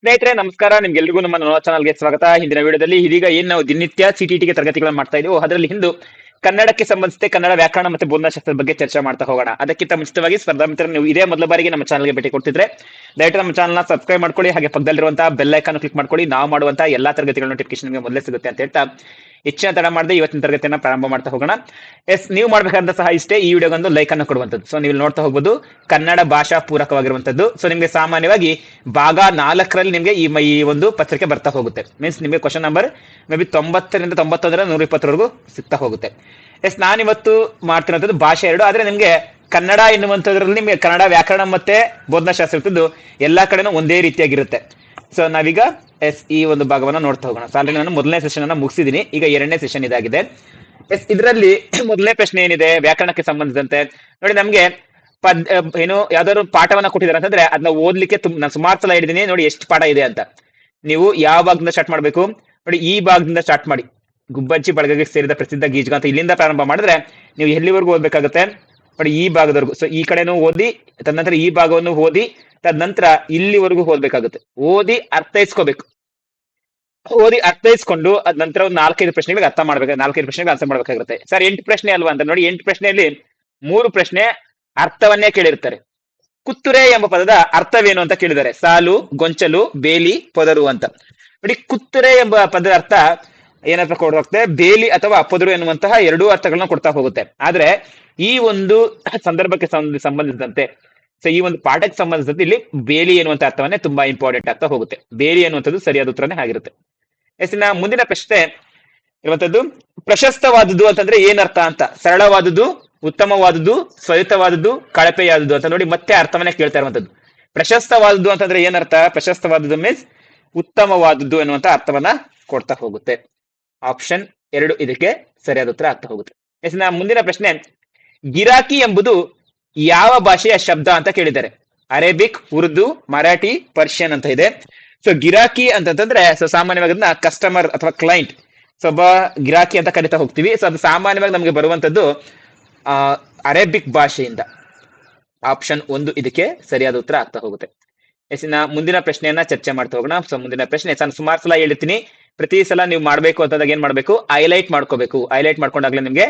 ಸ್ನೇಹಿತರೆ, ನಮಸ್ಕಾರ. ನಿಮ್ಗೆಲ್ರಿಗೂ ನಮ್ಮ ನವ ಚಾನಲ್ಗೆ ಸ್ವಾಗತ. ಹಿಂದಿನ ವಿಡಿಯೋದಲ್ಲಿ ಇದೀಗ ಏನು ನಾವು ದಿನನಿತ್ಯ ಸಿಟಿಟಿಗೆ ತರಗತಿಗಳನ್ನು ಮಾಡ್ತಾ ಇದೀವೋ, ಅದರಲ್ಲಿ ಹಿಂದು ಕನ್ನಡಕ್ಕೆ ಸಂಬಂಧಿಸಿದ ಕನ್ನಡ ವ್ಯಾಕರಣ ಮತ್ತೆ ಬೋಧನಾಶಾಸ್ತ್ರದ ಬಗ್ಗೆ ಚರ್ಚೆ ಮಾಡ್ತಾ ಹೋಗೋಣ. ಅದಕ್ಕಿಂತ ಮುಂಚಿತವಾಗಿ ಸ್ಪರ್ಧಾ ಮಿತ್ರ ನೀವು ಇದೇ ಮೊದಲ ಬಾರಿಗೆ ನಮ್ಮ ಚಾನಲ್ಗೆ ಭೇಟಿ ಕೊಡ್ತಿದ್ರೆ, ದಯವಿಟ್ಟು ನಮ್ಮ ಚಾನಲ್ನ ಸಬ್ಸ್ಕ್ರೈಬ್ ಮಾಡ್ಕೊಳ್ಳಿ, ಹಾಗೆ ಪಕ್ಕದಲ್ಲಿರುವಂತಹ ಬೆಲ್ ಐಕಾನ್ ಕ್ಲಿಕ್ ಮಾಡ್ಕೊಳ್ಳಿ. ನಾವು ಮಾಡುವಂತಹ ಎಲ್ಲಾ ತರಗತಿಗಳ ನೋಟಿಫಿಕೇಶನ್ ನಿಮಗೆ ಮೊದಲೇ ಸಿಗುತ್ತೆ ಅಂತ ಹೇಳ್ತಾ ಹೆಚ್ಚಿನ ತಡ ಮಾಡದೆ ಇವತ್ತಿನ ತರಗತಿಯನ್ನ ಪ್ರಾರಂಭ ಮಾಡ್ತಾ ಹೋಗೋಣ. ಎಸ್, ನೀವು ಮಾಡ್ಬೇಕಂತ ಸಹ ಇಷ್ಟೇ ಈ ವಿಡಿಯೋಗೊಂದು ಲೈಕ್ ಅನ್ನು ಕೊಡುವಂತದ್ದು ಸೊ ನೀವು ನೋಡ್ತಾ ಹೋಗ್ಬೋದು, ಕನ್ನಡ ಭಾಷಾ ಪೂರಕವಾಗಿರುವಂತದ್ದು ಸೊ ನಿಮಗೆ ಸಾಮಾನ್ಯವಾಗಿ ಭಾಗ ನಾಲ್ಕರಲ್ಲಿ ನಿಮಗೆ ಈ ಈ ಒಂದು ಪತ್ರಿಕೆ ಬರ್ತಾ ಹೋಗುತ್ತೆ. ಮೀನ್ಸ್ ನಿಮಗೆ ಕ್ವಶನ್ ನಂಬರ್ ಮೇ ಬಿ ತೊಂಬತ್ತರಿಂದ ತೊಂಬತ್ತೊಂದರ ನೂರ ಇಪ್ಪತ್ತರವರೆಗೂ ಸಿಗ್ತಾ ಹೋಗುತ್ತೆ. ಎಸ್, ನಾನಿವತ್ತು ಮಾಡ್ತಿರೋಂಥದ್ದು ಭಾಷೆ ಎರಡು. ಆದ್ರೆ ನಿಮಗೆ ಕನ್ನಡ ಎನ್ನುವಂಥದ್ರಲ್ಲಿ ನಿಮಗೆ ಕನ್ನಡ ವ್ಯಾಕರಣ ಮತ್ತೆ ಬೋಧನಾಶಾಸ್ತ್ರ ಇರ್ತದ್ದು ಎಲ್ಲಾ ಕಡೆನೂ ಒಂದೇ ರೀತಿಯಾಗಿರುತ್ತೆ. ಸೊ ನಾವೀಗ ಎಸ್ ಈ ಒಂದು ಭಾಗವನ್ನು ನೋಡ್ತಾ ಹೋಗೋಣ. ಆಲ್ರೆಡಿ ನಾನು ಮೊದಲನೇ ಸೆಷನ್ ಅನ್ನು ಮುಗಿಸಿದೀನಿ. ಈಗ ಎರಡನೇ ಸೆಷನ್ ಇದಾಗಿದೆ. ಎಸ್, ಇದರಲ್ಲಿ ಮೊದಲನೇ ಪ್ರಶ್ನೆ ಏನಿದೆ? ವ್ಯಾಕರಣಕ್ಕೆ ಸಂಬಂಧಿಸಿದಂತೆ. ನೋಡಿ, ನಮ್ಗೆ ಪದ್ ಏನು ಯಾವ್ದಾದ್ರು ಪಾಠವನ್ನ ಕೊಟ್ಟಿದ್ದಾರೆ ಅಂತಂದ್ರೆ ಅದನ್ನ ಓದ್ಲಿಕ್ಕೆ ತುಂಬ ನಾನು ಸುಮಾರು ಸಲ ಹೇಳಿದೀನಿ. ನೋಡಿ, ಎಷ್ಟು ಪಾಠ ಇದೆ ಅಂತ. ನೀವು ಯಾವ ಭಾಗದಿಂದ ಸ್ಟಾರ್ಟ್ ಮಾಡ್ಬೇಕು? ನೋಡಿ, ಈ ಭಾಗದಿಂದ ಸ್ಟಾರ್ಟ್ ಮಾಡಿ. ಗುಬ್ಬಚ್ಚಿ, ಬಳಗಕ್ಕೆ ಸೇರಿದ ಪ್ರಸಿದ್ಧ ಗೀಜ್ಗ ಅಂತ ಇಲ್ಲಿಂದ ಪ್ರಾರಂಭ ಮಾಡಿದ್ರೆ ನೀವು ಎಲ್ಲಿವರೆಗೂ ಓದ್ಬೇಕಾಗುತ್ತೆ? ನೋಡಿ, ಈ ಭಾಗದವರೆಗೂ. ಸೊ ಈ ಕಡೆನೂ ಓದಿ ತದನಂತರ ಈ ಭಾಗವನ್ನು ಓದಿ ತದನಂತರ ಇಲ್ಲಿವರೆಗೂ ಓದ್ಬೇಕಾಗುತ್ತೆ. ಓದಿ ಅರ್ಥೈಸ್ಕೋಬೇಕು. ಓದಿ ಅರ್ಥೈಸ್ಕೊಂಡು ಅದ ನಂತರ ಒಂದು ನಾಲ್ಕೈದು ಪ್ರಶ್ನೆಗಳಿಗೆ ಅರ್ಥ ಮಾಡ್ಬೇಕು, ನಾಲ್ಕೈದು ಪ್ರಶ್ನೆಗೆ ಆನ್ಸರ್ ಮಾಡ್ಬೇಕಾಗುತ್ತೆ. ಸರ್ ಎಂಟು ಪ್ರಶ್ನೆ ಅಲ್ವಾ ಅಂತ ನೋಡಿ, ಎಂಟು ಪ್ರಶ್ನೆಯಲ್ಲಿ ಮೂರು ಪ್ರಶ್ನೆ ಅರ್ಥವನ್ನೇ ಕೇಳಿರ್ತಾರೆ. ಕುತ್ತುರೆ ಎಂಬ ಪದದ ಅರ್ಥವೇನು ಅಂತ ಕೇಳಿದ್ದಾರೆ. ಸಾಲು, ಗೊಂಚಲು, ಬೇಲಿ, ಪೊದರು ಅಂತ. ನೋಡಿ, ಕುತ್ತುರೆ ಎಂಬ ಪದದ ಅರ್ಥ ಏನಂತ ಕೊಡುತ್ತೆ ಬೇಲಿ ಅಥವಾ ಅಪ್ಪದ್ರು ಎನ್ನುವಂತಹ ಎರಡೂ ಅರ್ಥಗಳನ್ನ ಕೊಡ್ತಾ ಹೋಗುತ್ತೆ. ಆದ್ರೆ ಈ ಒಂದು ಸಂದರ್ಭಕ್ಕೆ ಸಂಬಂಧ- ಸಂಬಂಧಿಸಿದಂತೆ ಸೊ ಈ ಒಂದು ಪಾಠಕ್ಕೆ ಸಂಬಂಧಿಸಿದಂತೆ ಇಲ್ಲಿ ಬೇಲಿ ಎನ್ನುವಂತ ಅರ್ಥವನ್ನೇ ತುಂಬಾ ಇಂಪಾರ್ಟೆಂಟ್ ಆಗ್ತಾ ಹೋಗುತ್ತೆ. ಬೇಲಿ ಎನ್ನುವಂಥದ್ದು ಸರಿಯಾದ ಉತ್ತರನೇ ಆಗಿರುತ್ತೆ. ಎಸ್ನ ಮುಂದಿನ ಪ್ರಶ್ನೆ ಇರುವಂತದ್ದು ಪ್ರಶಸ್ತವಾದದ್ದು ಅಂತಂದ್ರೆ ಏನರ್ಥ ಅಂತ. ಸರಳವಾದುದು ಉತ್ತಮವಾದುದು ಸ್ವಯುತವಾದುದು ಕಳಪೆಯಾದದ್ದು ಅಂತ ನೋಡಿ ಮತ್ತೆ ಅರ್ಥವನ್ನೇ ಕೇಳ್ತಾ ಇರುವಂತದ್ದು ಪ್ರಶಸ್ತವಾದದ್ದು ಅಂತಂದ್ರೆ ಏನರ್ಥ? ಪ್ರಶಸ್ತವಾದದ್ದು ಮೀನ್ಸ್ ಉತ್ತಮವಾದದ್ದು ಎನ್ನುವಂತ ಅರ್ಥವನ್ನ ಕೊಡ್ತಾ ಹೋಗುತ್ತೆ. ಆಪ್ಷನ್ ಎರಡು ಇದಕ್ಕೆ ಸರಿಯಾದ ಉತ್ತರ ಆಗ್ತಾ ಹೋಗುತ್ತೆ. ಎಸ್ ನಾ ಮುಂದಿನ ಪ್ರಶ್ನೆ ಗಿರಾಕಿ ಎಂಬುದು ಯಾವ ಭಾಷೆಯ ಶಬ್ದ ಅಂತ ಕೇಳಿದ್ದಾರೆ. ಅರೇಬಿಕ್ ಉರ್ದು, ಮರಾಠಿ ಪರ್ಷಿಯನ್ ಅಂತ ಇದೆ. ಸೊ ಗಿರಾಕಿ ಅಂತಂದ್ರೆ ಸೊ ಸಾಮಾನ್ಯವಾಗಿ ಅದನ್ನ ಕಸ್ಟಮರ್ ಅಥವಾ ಕ್ಲೈಂಟ್ ಸೊ ಒಬ್ಬ ಗಿರಾಕಿ ಅಂತ ಕರಿತಾ ಹೋಗ್ತೀವಿ. ಸೊ ಅದು ಸಾಮಾನ್ಯವಾಗಿ ನಮಗೆ ಬರುವಂತದ್ದು, ಆ ಅರೇಬಿಕ್ ಭಾಷೆಯಿಂದ. ಆಪ್ಷನ್ ಒಂದು ಇದಕ್ಕೆ ಸರಿಯಾದ ಉತ್ತರ ಆಗ್ತಾ ಹೋಗುತ್ತೆ. ಎಸ್ ಮುಂದಿನ ಪ್ರಶ್ನೆಯನ್ನ ಚರ್ಚೆ ಮಾಡ್ತಾ ಹೋಗೋಣ. ಸೊ ಮುಂದಿನ ಪ್ರಶ್ನೆ ನಾನು ಸುಮಾರು ಸಲ ಹೇಳ್ತೀನಿ ಪ್ರತಿ ಸಲ ನೀವು ಮಾಡ್ಬೇಕು ಅಂತಂದಾಗ ಏನ್ ಮಾಡ್ಬೇಕು? ಹೈಲೈಟ್ ಮಾಡ್ಕೋಬೇಕು. ಹೈಲೈಟ್ ಮಾಡ್ಕೊಂಡಾಗ್ಲೇ ನಿಮ್ಗೆ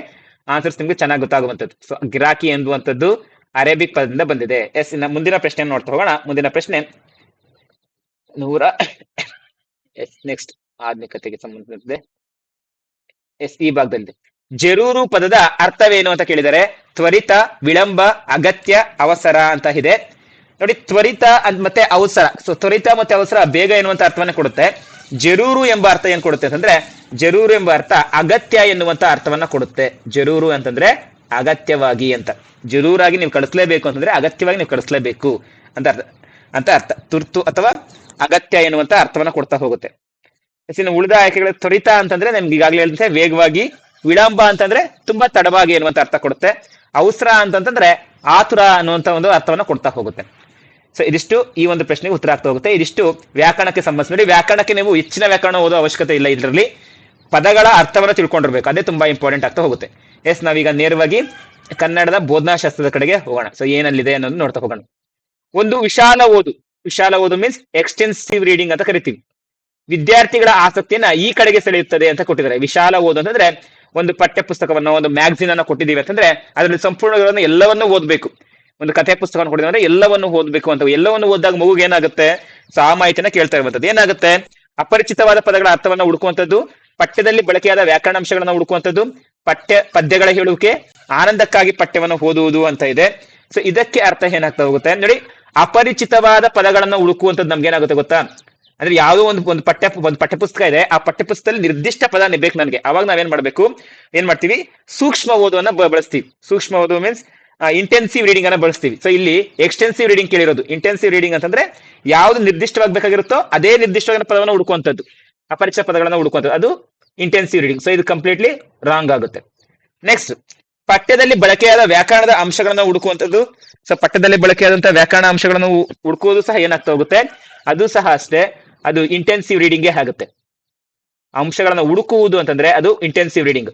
ಆನ್ಸರ್ಸ್ ನಿಮ್ಗೆ ಚೆನ್ನಾಗಿ ಗೊತ್ತಾಗುವಂತದ್ದು ಸೊ ಗಿರಾಕಿ ಎನ್ನುವಂಥದ್ದು ಅರೇಬಿಕ್ ಪದದಿಂದ ಬಂದಿದೆ. ಎಸ್ ಇನ್ನ ಮುಂದಿನ ಪ್ರಶ್ನೆ ನೋಡ್ತಾ ಹೋಗೋಣ. ಮುಂದಿನ ಪ್ರಶ್ನೆ. ನೂರ ಎಸ್ ನೆಕ್ಸ್ಟ್ ಆಧುನಿಕತೆಗೆ ಸಂಬಂಧಿಸಿದೆ ಎಸ್ ಈ ಭಾಗದಲ್ಲಿ. ಜರೂರು ಪದದ ಅರ್ಥವೇನು ಅಂತ ಕೇಳಿದರೆ, ತ್ವರಿತ, ವಿಳಂಬ, ಅಗತ್ಯ, ಅವಸರ ಅಂತ ಇದೆ. ನೋಡಿ, ತ್ವರಿತ ಮತ್ತೆ ಅವಸರ. ಸೊ ತ್ವರಿತ ಮತ್ತೆ ಅವಸರ ಬೇಗ ಎನ್ನುವಂತ ಅರ್ಥವನ್ನ ಕೊಡುತ್ತೆ. ಜರೂರು ಎಂಬ ಅರ್ಥ ಏನ್ ಕೊಡುತ್ತೆ ಅಂತಂದ್ರೆ, ಜರೂರು ಎಂಬ ಅರ್ಥ ಅಗತ್ಯ ಎನ್ನುವಂತ ಅರ್ಥವನ್ನ ಕೊಡುತ್ತೆ. ಜರೂರು ಅಂತಂದ್ರೆ ಅಗತ್ಯವಾಗಿ ಅಂತ. ಜರೂರಾಗಿ ನೀವು ಕಳಿಸ್ಲೇಬೇಕು ಅಂತಂದ್ರೆ ಅಗತ್ಯವಾಗಿ ನೀವು ಕಳಿಸ್ಲೇಬೇಕು ಅಂತ ಅರ್ಥ. ಅಂತ ಅರ್ಥ. ತುರ್ತು ಅಥವಾ ಅಗತ್ಯ ಎನ್ನುವಂತ ಅರ್ಥವನ್ನ ಕೊಡ್ತಾ ಹೋಗುತ್ತೆ. ಇನ್ನು ಉಳಿದ ಆಯ್ಕೆಗಳ ತ್ವರಿತ ಅಂತಂದ್ರೆ ನಮ್ಗೆ ಈಗಾಗಲೇ ಹೇಳಿದಂತೆ ವೇಗವಾಗಿ ವಿಳಂಬ ಅಂತಂದ್ರೆ ತುಂಬಾ ತಡವಾಗಿ ಎನ್ನುವಂತ ಅರ್ಥ ಕೊಡುತ್ತೆ. ಅವಸರ ಅಂತಂತಂದ್ರೆ ಆತುರ ಅನ್ನುವಂತ ಒಂದು ಅರ್ಥವನ್ನ ಕೊಡ್ತಾ ಹೋಗುತ್ತೆ. ಸೊ ಇದಿಷ್ಟು ಈ ಒಂದು ಪ್ರಶ್ನೆಗೆ ಉತ್ತರ ಆಗ್ತಾ ಹೋಗುತ್ತೆ. ಇದಿಷ್ಟು ವ್ಯಾಕರಣಕ್ಕೆ ಸಂಬಂಧಿಸಿ ನೋಡಿ, ವ್ಯಾಕರಣಕ್ಕೆ ನೀವು ಹೆಚ್ಚಿನ ವ್ಯಾಕರಣ ಓದೋ ಅವಶ್ಯಕತೆ ಇಲ್ಲ ಇದರಲ್ಲಿ. ಪದಗಳ ಅರ್ಥವನ್ನು ತಿಳ್ಕೊಂಡಿರ್ಬೇಕು. ಅದೇ ತುಂಬಾ ಇಂಪಾರ್ಟೆಂಟ್ ಆಗ್ತಾ ಹೋಗುತ್ತೆ. ಎಸ್, ನಾವೀಗ ನೇರವಾಗಿ ಕನ್ನಡದ ಬೋಧನಾಶಾಸ್ತ್ರದ ಕಡೆಗೆ ಹೋಗೋಣ. ಸೊ ಏನಲ್ಲಿದೆ ಅನ್ನೋದು ನೋಡ್ತಾ ಹೋಗೋಣ. ಒಂದು ವಿಶಾಲ ಓದು. ವಿಶಾಲ ಓದು ಮೀನ್ಸ್ ಎಕ್ಸ್ಟೆನ್ಸಿವ್ ರೀಡಿಂಗ್ ಅಂತ ಕರಿತೀವಿ. ವಿದ್ಯಾರ್ಥಿಗಳ ಆಸಕ್ತಿಯನ್ನ ಈ ಕಡೆಗೆ ಸೆಳೆಯುತ್ತದೆ ಅಂತ ಕೊಟ್ಟಿದ್ದಾರೆ. ವಿಶಾಲ ಓದು ಅಂತಂದ್ರೆ ಒಂದು ಪಠ್ಯ ಪುಸ್ತಕವನ್ನು ಒಂದು ಮ್ಯಾಗಝಿನ್ ಅನ್ನ ಕೊಟ್ಟಿದ್ದೀವಿ ಅಂತಂದ್ರೆ, ಅದರಲ್ಲಿ ಸಂಪೂರ್ಣಗಳನ್ನು ಎಲ್ಲವನ್ನೂ ಓದಬೇಕು. ಒಂದು ಕಥೆ ಪುಸ್ತಕವನ್ನು ಕೊಡಿದ್ರೆ ಎಲ್ಲವನ್ನು ಓದಬೇಕು ಅಂತ. ಎಲ್ಲವನ್ನು ಓದಿದಾಗ ಮಗುಗೆ ಏನಾಗುತ್ತೆ? ಸೊ ಆ ಮಾಹಿತಿನ ಕೇಳ್ತಾ ಇರುವಂತದ್ದು ಏನಾಗುತ್ತೆ? ಅಪರಿಚಿತವಾದ ಪದಗಳ ಅರ್ಥವನ್ನ ಹುಡುಕುವಂತದ್ದು ಪಠ್ಯದಲ್ಲಿ ಬಳಕೆಯಾದ ವ್ಯಾಕರಣಾಂಶಗಳನ್ನ ಹುಡುಕುವಂತದ್ದು ಪಠ್ಯ, ಪದ್ಯಗಳ ಹೇಳುವಿಕೆ, ಆನಂದಕ್ಕಾಗಿ ಪಠ್ಯವನ್ನು ಓದುವುದು ಅಂತ ಇದೆ. ಸೊ ಇದಕ್ಕೆ ಅರ್ಥ ಏನಾಗ್ತಾ ಹೋಗುತ್ತೆ ನೋಡಿ, ಅಪರಿಚಿತವಾದ ಪದಗಳನ್ನ ಹುಡುಕುವಂತದ್ದು ನಮ್ಗೆ ಏನಾಗುತ್ತೆ ಗೊತ್ತಾ? ಅಂದ್ರೆ ಯಾವುದೋ ಒಂದು ಒಂದು ಪಠ್ಯ, ಒಂದು ಪಠ್ಯಪುಸ್ತಕ ಇದೆ, ಆ ಪಠ್ಯಪುಸ್ತಕದಲ್ಲಿ ನಿರ್ದಿಷ್ಟ ಪದ ಬೇಕು ನನಗೆ. ಅವಾಗ ನಾವೇನ್ ಮಾಡ್ಬೇಕು? ಏನ್ ಮಾಡ್ತೀವಿ? ಸೂಕ್ಷ್ಮ ಓದುವನ್ನ ಬಳಸ್ತೀವಿ. ಸೂಕ್ಷ್ಮ ಓದು ಮೀನ್ಸ್ ಇಂಟೆನ್ಸಿವ್ ರೀಡಿಂಗ್ ಅನ್ನ ಬಳಸ್ತೀವಿ. ಸೊ ಇಲ್ಲಿ ಎಕ್ಸ್ಟೆನ್ಸಿವ್ ರೀಡಿಂಗ್ ಕೇಳಿರೋದು. ಇಂಟೆನ್ಸಿವ್ ರೀಡಿಂಗ್ ಅಂತಂದ್ರೆ ಯಾವ್ದು ನಿರ್ದಿಷ್ಟವಾಗಿ ಬೇಕಾಗಿರುತ್ತೋ ಅದೇ ನಿರ್ದಿಷ್ಟವಾದ ಪದವನ್ನು ಹುಡುಕುವಂಥದ್ದು ಅಪರಿಚಯ ಪದಗಳನ್ನ ಹುಡುಕುವಂಥದ್ದು ಅದು ಇಂಟೆನ್ಸಿವ್ ರೀಡಿಂಗ್ ಸೊ ಇದು ಕಂಪ್ಲೀಟ್ಲಿ ರಾಂಗ್ ಆಗುತ್ತೆ. ನೆಕ್ಸ್ಟ್ ಪಠ್ಯದಲ್ಲಿ ಬಳಕೆಯಾದ ವ್ಯಾಕರಣದ ಅಂಶಗಳನ್ನ ಹುಡುಕುವಂಥದ್ದು. ಸೊ ಪಠ್ಯದಲ್ಲಿ ಬಳಕೆಯಾದಂತಹ ವ್ಯಾಕರಣ ಅಂಶಗಳನ್ನು ಹುಡುಕುವುದು ಸಹ ಏನಾಗ್ತಾ ಹೋಗುತ್ತೆ? ಅದು ಸಹ ಅಷ್ಟೇ. ಅದು ಇಂಟೆನ್ಸಿವ್ ರೀಡಿಂಗ್ಗೆ ಆಗುತ್ತೆ. ಅಂಶಗಳನ್ನ ಹುಡುಕುವುದು ಅಂತಂದ್ರೆ ಅದು ಇಂಟೆನ್ಸಿವ್ ರೀಡಿಂಗ್